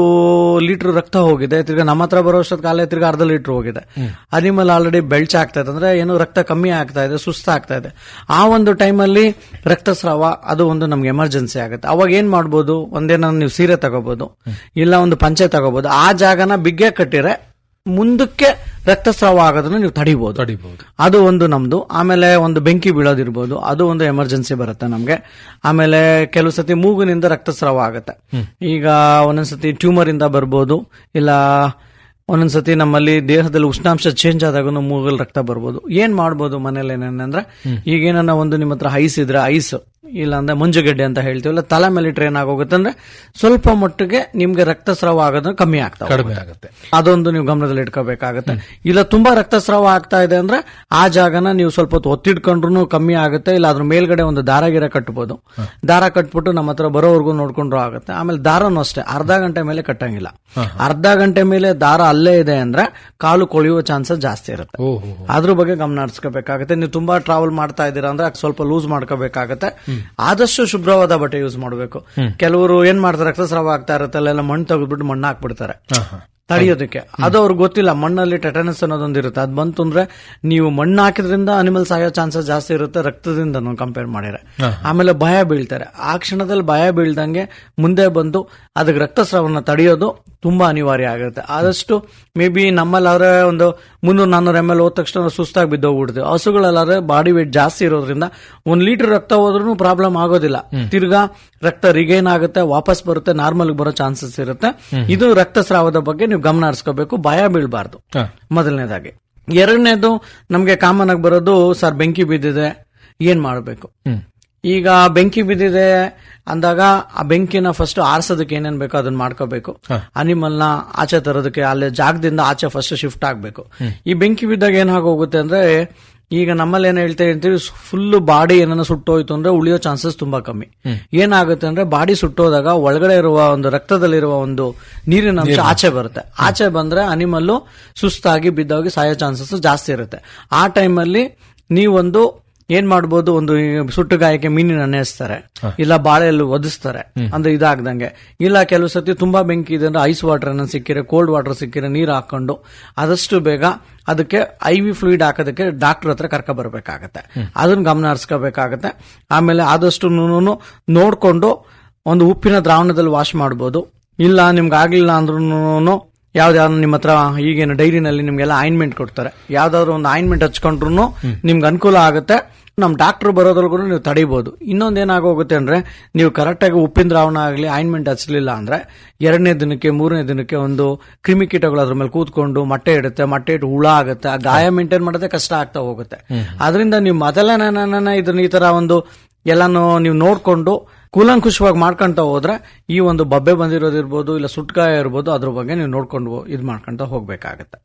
Speaker 3: ಲೀಟರ್ ರಕ್ತ ಹೋಗಿದೆ. ತಿರ್ಗಾ ನಮ್ಮ ಹತ್ರ ಬರೋ ಅಷ್ಟೊತ್ತು ಕಾಲ ತಿರ್ಗಾ ಅರ್ಧ ಲೀಟರ್ ಹೋಗಿದೆ. ಅನಿಮಲ್ ಆಲ್ರೆಡಿ ಬೆಳ್ಚ ಆಗ್ತಾ ಇದೆ ಅಂದ್ರೆ ಏನು ರಕ್ತ ಕಮ್ಮಿ ಆಗ್ತಾ ಇದೆ ಸುಸ್ತ ಆಗ್ತಾ ಇದೆ. ಆ ಒಂದು ಟೈಮಲ್ಲಿ ರಕ್ತಸ್ರಾವ ಅದು ಒಂದು ನಮ್ಗೆ ಎಮರ್ಜೆನ್ಸಿ ಆಗುತ್ತೆ. ಅವಾಗ ಏನ್ ಮಾಡ್ಬೋದು? ಒಂದೇನ ನೀವು ಸೀರೆ ತಗೋಬಹುದು ಇಲ್ಲ ಒಂದು ಪಂಚೆ ತಗೋಬಹುದು ಆ ಜಾಗನ ಬಿಗ್ಗೆ ಕಟ್ಟಿರೆ ಮುಂದಕ್ಕೆ ರಕ್ತಸ್ರಾವ ಆಗೋದನ್ನ ನೀವು ತಡಿಬಹುದು
Speaker 2: ತಡಿಬಹುದು
Speaker 3: ಅದು ಒಂದು ನಮ್ದು. ಆಮೇಲೆ ಒಂದು ಬೆಂಕಿ ಬೀಳೋದಿರ್ಬೋದು. ಅದು ಒಂದು ಎಮರ್ಜೆನ್ಸಿ ಬರುತ್ತೆ ನಮ್ಗೆ. ಆಮೇಲೆ ಕೆಲವು ಸತಿ ಮೂಗಿನಿಂದ ರಕ್ತಸ್ರಾವ ಆಗುತ್ತೆ ಈಗ ಒಂದೊಂದ್ಸತಿ ಟ್ಯೂಮರ್ ಇಂದ ಬರ್ಬೋದು. ಇಲ್ಲ ಒಂದೊಂದ್ಸತಿ ನಮ್ಮಲ್ಲಿ ದೇಹದಲ್ಲಿ ಉಷ್ಣಾಂಶ ಚೇಂಜ್ ಆದಾಗ ಮೂಗಲ್ ರಕ್ತ ಬರ್ಬೋದು. ಏನ್ ಮಾಡ್ಬೋದು ಮನೇಲಿ ಏನಂದ್ರೆ ಈಗೇನ ಒಂದು ನಿಮ್ಮ ಹತ್ರ ಐಸ್ ಇದ್ರೆ ಐಸ್ ಇಲ್ಲ ಮಂಜುಗಡ್ಡೆ ಅಂತ ಹೇಳ್ತೀವಲ್ಲ ತಲೆ ಮೇಲೆ ಟ್ರೈನ್ ಆಗೋಗುತ್ತೆ ಅಂದ್ರೆ ಸ್ವಲ್ಪ ಮಟ್ಟಿಗೆ ನಿಮ್ಗೆ ರಕ್ತಸ್ರಾವ ಆಗೋದನ್ನ ಕಮ್ಮಿ ಆಗ್ತಾ
Speaker 2: ಕಡಿಮೆ ಆಗುತ್ತೆ.
Speaker 3: ಅದೊಂದು ನೀವು ಗಮನದಲ್ಲಿ ಇಟ್ಕೋಬೇಕಾಗತ್ತೆ. ಇಲ್ಲ ತುಂಬಾ ರಕ್ತಸ್ರಾವ ಆಗ್ತಾ ಇದೆ ಅಂದ್ರೆ ಆ ಜಾಗನ ನೀವು ಸ್ವಲ್ಪ ಹೊತ್ತು ಒತ್ತಿಡ್ಕೊಂಡ್ರು ಕಮ್ಮಿ ಆಗುತ್ತೆ ಇಲ್ಲ ಅದ್ರ ಮೇಲ್ಗಡೆ ಒಂದು ದಾರ ಗಿರ ಕಟ್ಬೋದು. ದಾರ ಕಟ್ಬಿಟ್ಟು ನಮ್ಮ ಹತ್ರ ಬರೋವರೆಗೂ ನೋಡ್ಕೊಂಡ್ರು ಆಗುತ್ತೆ. ಆಮೇಲೆ ದಾರನೂ ಅಷ್ಟೇ ಅರ್ಧ ಗಂಟೆ ಮೇಲೆ ಕಟ್ಟಂಗಿಲ್ಲ. ಅರ್ಧ ಗಂಟೆ ಮೇಲೆ ದಾರ ಅಲ್ಲೇ ಇದೆ ಅಂದ್ರೆ ಕಾಲು ಕೊಳೆಯುವ ಚಾನ್ಸಸ್ ಜಾಸ್ತಿ ಇರುತ್ತೆ. ಅದ್ರ ಬಗ್ಗೆ ಗಮನ ಹರಿಸ್ಕೋಬೇಕಾಗುತ್ತೆ. ನೀವು ತುಂಬಾ ಟ್ರಾವೆಲ್ ಮಾಡ್ತಾ ಇದ್ದೀರಾ ಅಂದ್ರೆ ಸ್ವಲ್ಪ ಲೂಸ್ ಮಾಡ್ಕೋಬೇಕಾಗತ್ತೆ. ಆದಷ್ಟು ಶುಭ್ರವಾದ ಬಟ್ಟೆ ಯೂಸ್ ಮಾಡಬೇಕು. ಕೆಲವರು ಏನ್ ಮಾಡ್ತಾರೆ ರಕ್ತಸ್ರಾವ ಆಗ್ತಾ ಇರುತ್ತೆ ಅಲ್ಲೆಲ್ಲ ಮಣ್ಣು ತೆಗೆದ್ಬಿಟ್ಟು ಮಣ್ಣು ಹಾಕ್ಬಿಡ್ತಾರೆ. ತಡಿಯೋದಕ್ಕೆ. ಅದು ಅವ್ರಿಗೆ ಗೊತ್ತಿಲ್ಲ ಮಣ್ಣಲ್ಲಿ ಟೆಟನಸ್ ಅನ್ನೋದೊಂದು ಇರುತ್ತೆ. ಅದು ಬಂತು ಅಂದ್ರೆ ನೀವು ಮಣ್ಣು ಹಾಕಿದ್ರಿಂದ ಅನಿಮಲ್ ಸಾಯೋ ಚಾನ್ಸಸ್ ಜಾಸ್ತಿ ಇರುತ್ತೆ ರಕ್ತದಿಂದ ಕಂಪೇರ್ ಮಾಡಿದ್ರೆ. ಆಮೇಲೆ ಭಯ ಬೀಳ್ತಾರೆ. ಆ ಕ್ಷಣದಲ್ಲಿ ಭಯ ಬೀಳ್ದಂಗೆ ಮುಂದೆ ಬಂದು ಅದಕ್ಕೆ ರಕ್ತಸ್ರಾವನ ತಡೆಯೋದು ತುಂಬಾ ಅನಿವಾರ್ಯ ಆಗುತ್ತೆ ಆದಷ್ಟು ಮೇ ಬಿ ನಮ್ಮಲ್ಲಾದ್ರೆ ಒಂದು ಮುನ್ನೂರು ನಾನ್ನೂರು ಎಂ ಎಲ್ ಹೋದ ತಕ್ಷಣ ಸುಸ್ತಾಗಿ ಬಿದ್ದೋಗ್ಬಿಡ್ತೀವಿ ಹಸುಗಳಲ್ಲಾದ್ರೆ ಬಾಡಿ ವೇಟ್ ಜಾಸ್ತಿ ಇರೋದ್ರಿಂದ ಒಂದ್ ಲೀಟರ್ ರಕ್ತ ಹೋದ್ರೂ ಪ್ರಾಬ್ಲಮ್ ಆಗೋದಿಲ್ಲ. ತಿರ್ಗಾ ರಕ್ತ ರಿಗೇನ್ ಆಗುತ್ತೆ ವಾಪಸ್ ಬರುತ್ತೆ ನಾರ್ಮಲ್ ಬರೋ ಚಾನ್ಸಸ್ ಇರುತ್ತೆ. ಇದು ರಕ್ತಸ್ರಾವದ ಬಗ್ಗೆ ನೀವು ಗಮನ ಹರಿಸ್ಕೋಬೇಕು ಭಯ ಬೀಳಬಾರ್ದು. ಮೊದಲನೇದಾಗಿ. ಎರಡನೇದು ನಮ್ಗೆ ಕಾಮನ್ ಆಗಿ ಬರೋದು ಸರ್ ಬೆಂಕಿ ಬಿದ್ದಿದೆ ಏನ್ ಮಾಡಬೇಕು? ಈಗ ಬೆಂಕಿ ಬಿದ್ದಿದೆ ಅಂದಾಗ ಆ ಬೆಂಕಿನ ಫಸ್ಟ್ ಆರಿಸೋದಕ್ಕೆ ಏನೇನ್ ಬೇಕೋ ಅದನ್ನ ಮಾಡ್ಕೋಬೇಕು. ಅನಿಮಲ್ನ ಆಚೆ ತರೋದಕ್ಕೆ ಅಲ್ಲಿ ಜಾಗದಿಂದ ಆಚೆ ಫಸ್ಟ್ ಶಿಫ್ಟ್ ಆಗ್ಬೇಕು. ಈ ಬೆಂಕಿ ಬಿದ್ದಾಗ ಏನ್ ಹೋಗುತ್ತೆ ಅಂದ್ರೆ ಈಗ ನಮ್ಮಲ್ಲಿ ಏನ್ ಹೇಳ್ತಾ ಇರ್ತೀವಿ ಫುಲ್ ಬಾಡಿ ಏನನ್ನ ಸುಟ್ಟೋಯ್ತು ಅಂದ್ರೆ ಉಳಿಯೋ ಚಾನ್ಸಸ್ ತುಂಬಾ ಕಮ್ಮಿ. ಏನಾಗುತ್ತೆ ಅಂದ್ರೆ ಬಾಡಿ ಸುಟ್ಟೋದಾಗ ಒಳಗಡೆ ಇರುವ ಒಂದು ರಕ್ತದಲ್ಲಿರುವ ಒಂದು ನೀರಿನ ಅಂಶ ಆಚೆ ಬರುತ್ತೆ. ಆಚೆ ಬಂದ್ರೆ ಅನಿಮಲ್ಲು ಸುಸ್ತಾಗಿ ಬಿದ್ದೋಗಿ ಸಾಯೋ ಚಾನ್ಸಸ್ ಜಾಸ್ತಿ ಇರುತ್ತೆ. ಆ ಟೈಮಲ್ಲಿ ನೀವೊಂದು ಏನ್ ಮಾಡ್ಬೋದು? ಒಂದು ಸುಟ್ಟು ಗಾಯಕ್ಕೆ ಮೀನಿನ ನೆನೆಸ್ತಾರೆ. ಇಲ್ಲ ಬಾಳೆಯಲ್ಲಿ ಒದಿಸ್ತಾರೆ. ಅಂದ್ರೆ ಇದಾಗ್ದಂಗೆ. ಇಲ್ಲ ಕೆಲವು ಸತಿ ತುಂಬಾ ಬೆಂಕಿ ಇದೆ ಅಂದ್ರೆ ಐಸ್ ವಾಟರ್ ಅನ್ನ ಸಿಕ್ಕಿರೆ ಕೋಲ್ಡ್ ವಾಟರ್ ಸಿಕ್ಕಿರೆ ನೀರು ಹಾಕೊಂಡು ಆದಷ್ಟು ಬೇಗ ಅದಕ್ಕೆ ಐ ವಿ ಫ್ಲೂಯಿಡ್ ಹಾಕೋದಕ್ಕೆ ಡಾಕ್ಟರ್ ಹತ್ರ ಕರ್ಕ ಬರ್ಬೇಕಾಗತ್ತೆ. ಅದನ್ನ ಗಮನ ಹರಿಸ್ಕೋಬೇಕಾಗತ್ತೆ ಆಮೇಲೆ ಆದಷ್ಟು ನೋಡ್ಕೊಂಡು ಒಂದು ಉಪ್ಪಿನ ದ್ರಾವಣದಲ್ಲಿ ವಾಶ್ ಮಾಡ್ಬೋದು. ಇಲ್ಲ ನಿಮ್ಗೆ ಆಗ್ಲಿಲ್ಲ ಅಂದ್ರೂ ಯಾವ್ದಾದ್ರು ನಿಮ್ಮ ಹತ್ರ ಈಗೇನು ಡೈರಿನಲ್ಲಿ ನಿಮ್ಗೆಲ್ಲ ಆಯಿಂಟ್ಮೆಂಟ್ ಕೊಡ್ತಾರೆ. ಯಾವ್ದಾದ್ರು ಒಂದು ಆಯಿಂಟ್ಮೆಂಟ್ ಹಚ್ಕೊಂಡ್ರು ನಿಮ್ಗೆ ಅನುಕೂಲ ಆಗುತ್ತೆ. ನಮ್ ಡಾಕ್ಟರ್ ಬರೋದ್ರಗೂ ನೀವು ತಡಿಬಹುದು ಇನ್ನೊಂದ್ ಏನಾಗೋಗುತ್ತೆ ಅಂದ್ರೆ ನೀವು ಕರೆಕ್ಟಾಗಿ ಉಪ್ಪಿನ ದ್ರಾವಣ ಆಗಲಿ ಆಯಿಂಟ್ಮೆಂಟ್ ಹಚ್ಚಲಿಲ್ಲ ಅಂದ್ರೆ ಎರಡನೇ ದಿನಕ್ಕೆ ಮೂರನೇ ದಿನಕ್ಕೆ ಒಂದು ಕ್ರಿಮಿಕೀಟಗಳು ಅದ್ರ ಮೇಲೆ ಕೂತ್ಕೊಂಡು ಮೊಟ್ಟೆ ಇಡುತ್ತೆ ಮೊಟ್ಟೆ ಇಟ್ಟು ಹುಳ ಆಗುತ್ತೆ ಆ ಗಾಯ ಮೇಂಟೈನ್ ಮಾಡೋದೇ ಕಷ್ಟ ಆಗ್ತಾ ಹೋಗುತ್ತೆ. ಅದರಿಂದ ನೀವು ಮೊದಲನೇ ಇದನ್ನ ಈ ತರ ಒಂದು ಎಲ್ಲಾನು ನೀವು ನೋಡ್ಕೊಂಡು ಕೂಲಂಕುಷವಾಗಿ ಮಾಡ್ಕೊಂತ ಹೋದ್ರೆ ಈ ಒಂದು ಬಬ್ಬೆ ಬಂದಿರೋದಿರ್ಬೋದು ಇಲ್ಲ ಸುಟ್ಕಾಯ ಇರ್ಬೋದು ಅದ್ರ ಬಗ್ಗೆ ನೀವು ನೋಡ್ಕೊಂಡು ಇದು ಮಾಡ್ಕೊಂತ ಹೋಗ್ಬೇಕಾಗತ್ತೆ.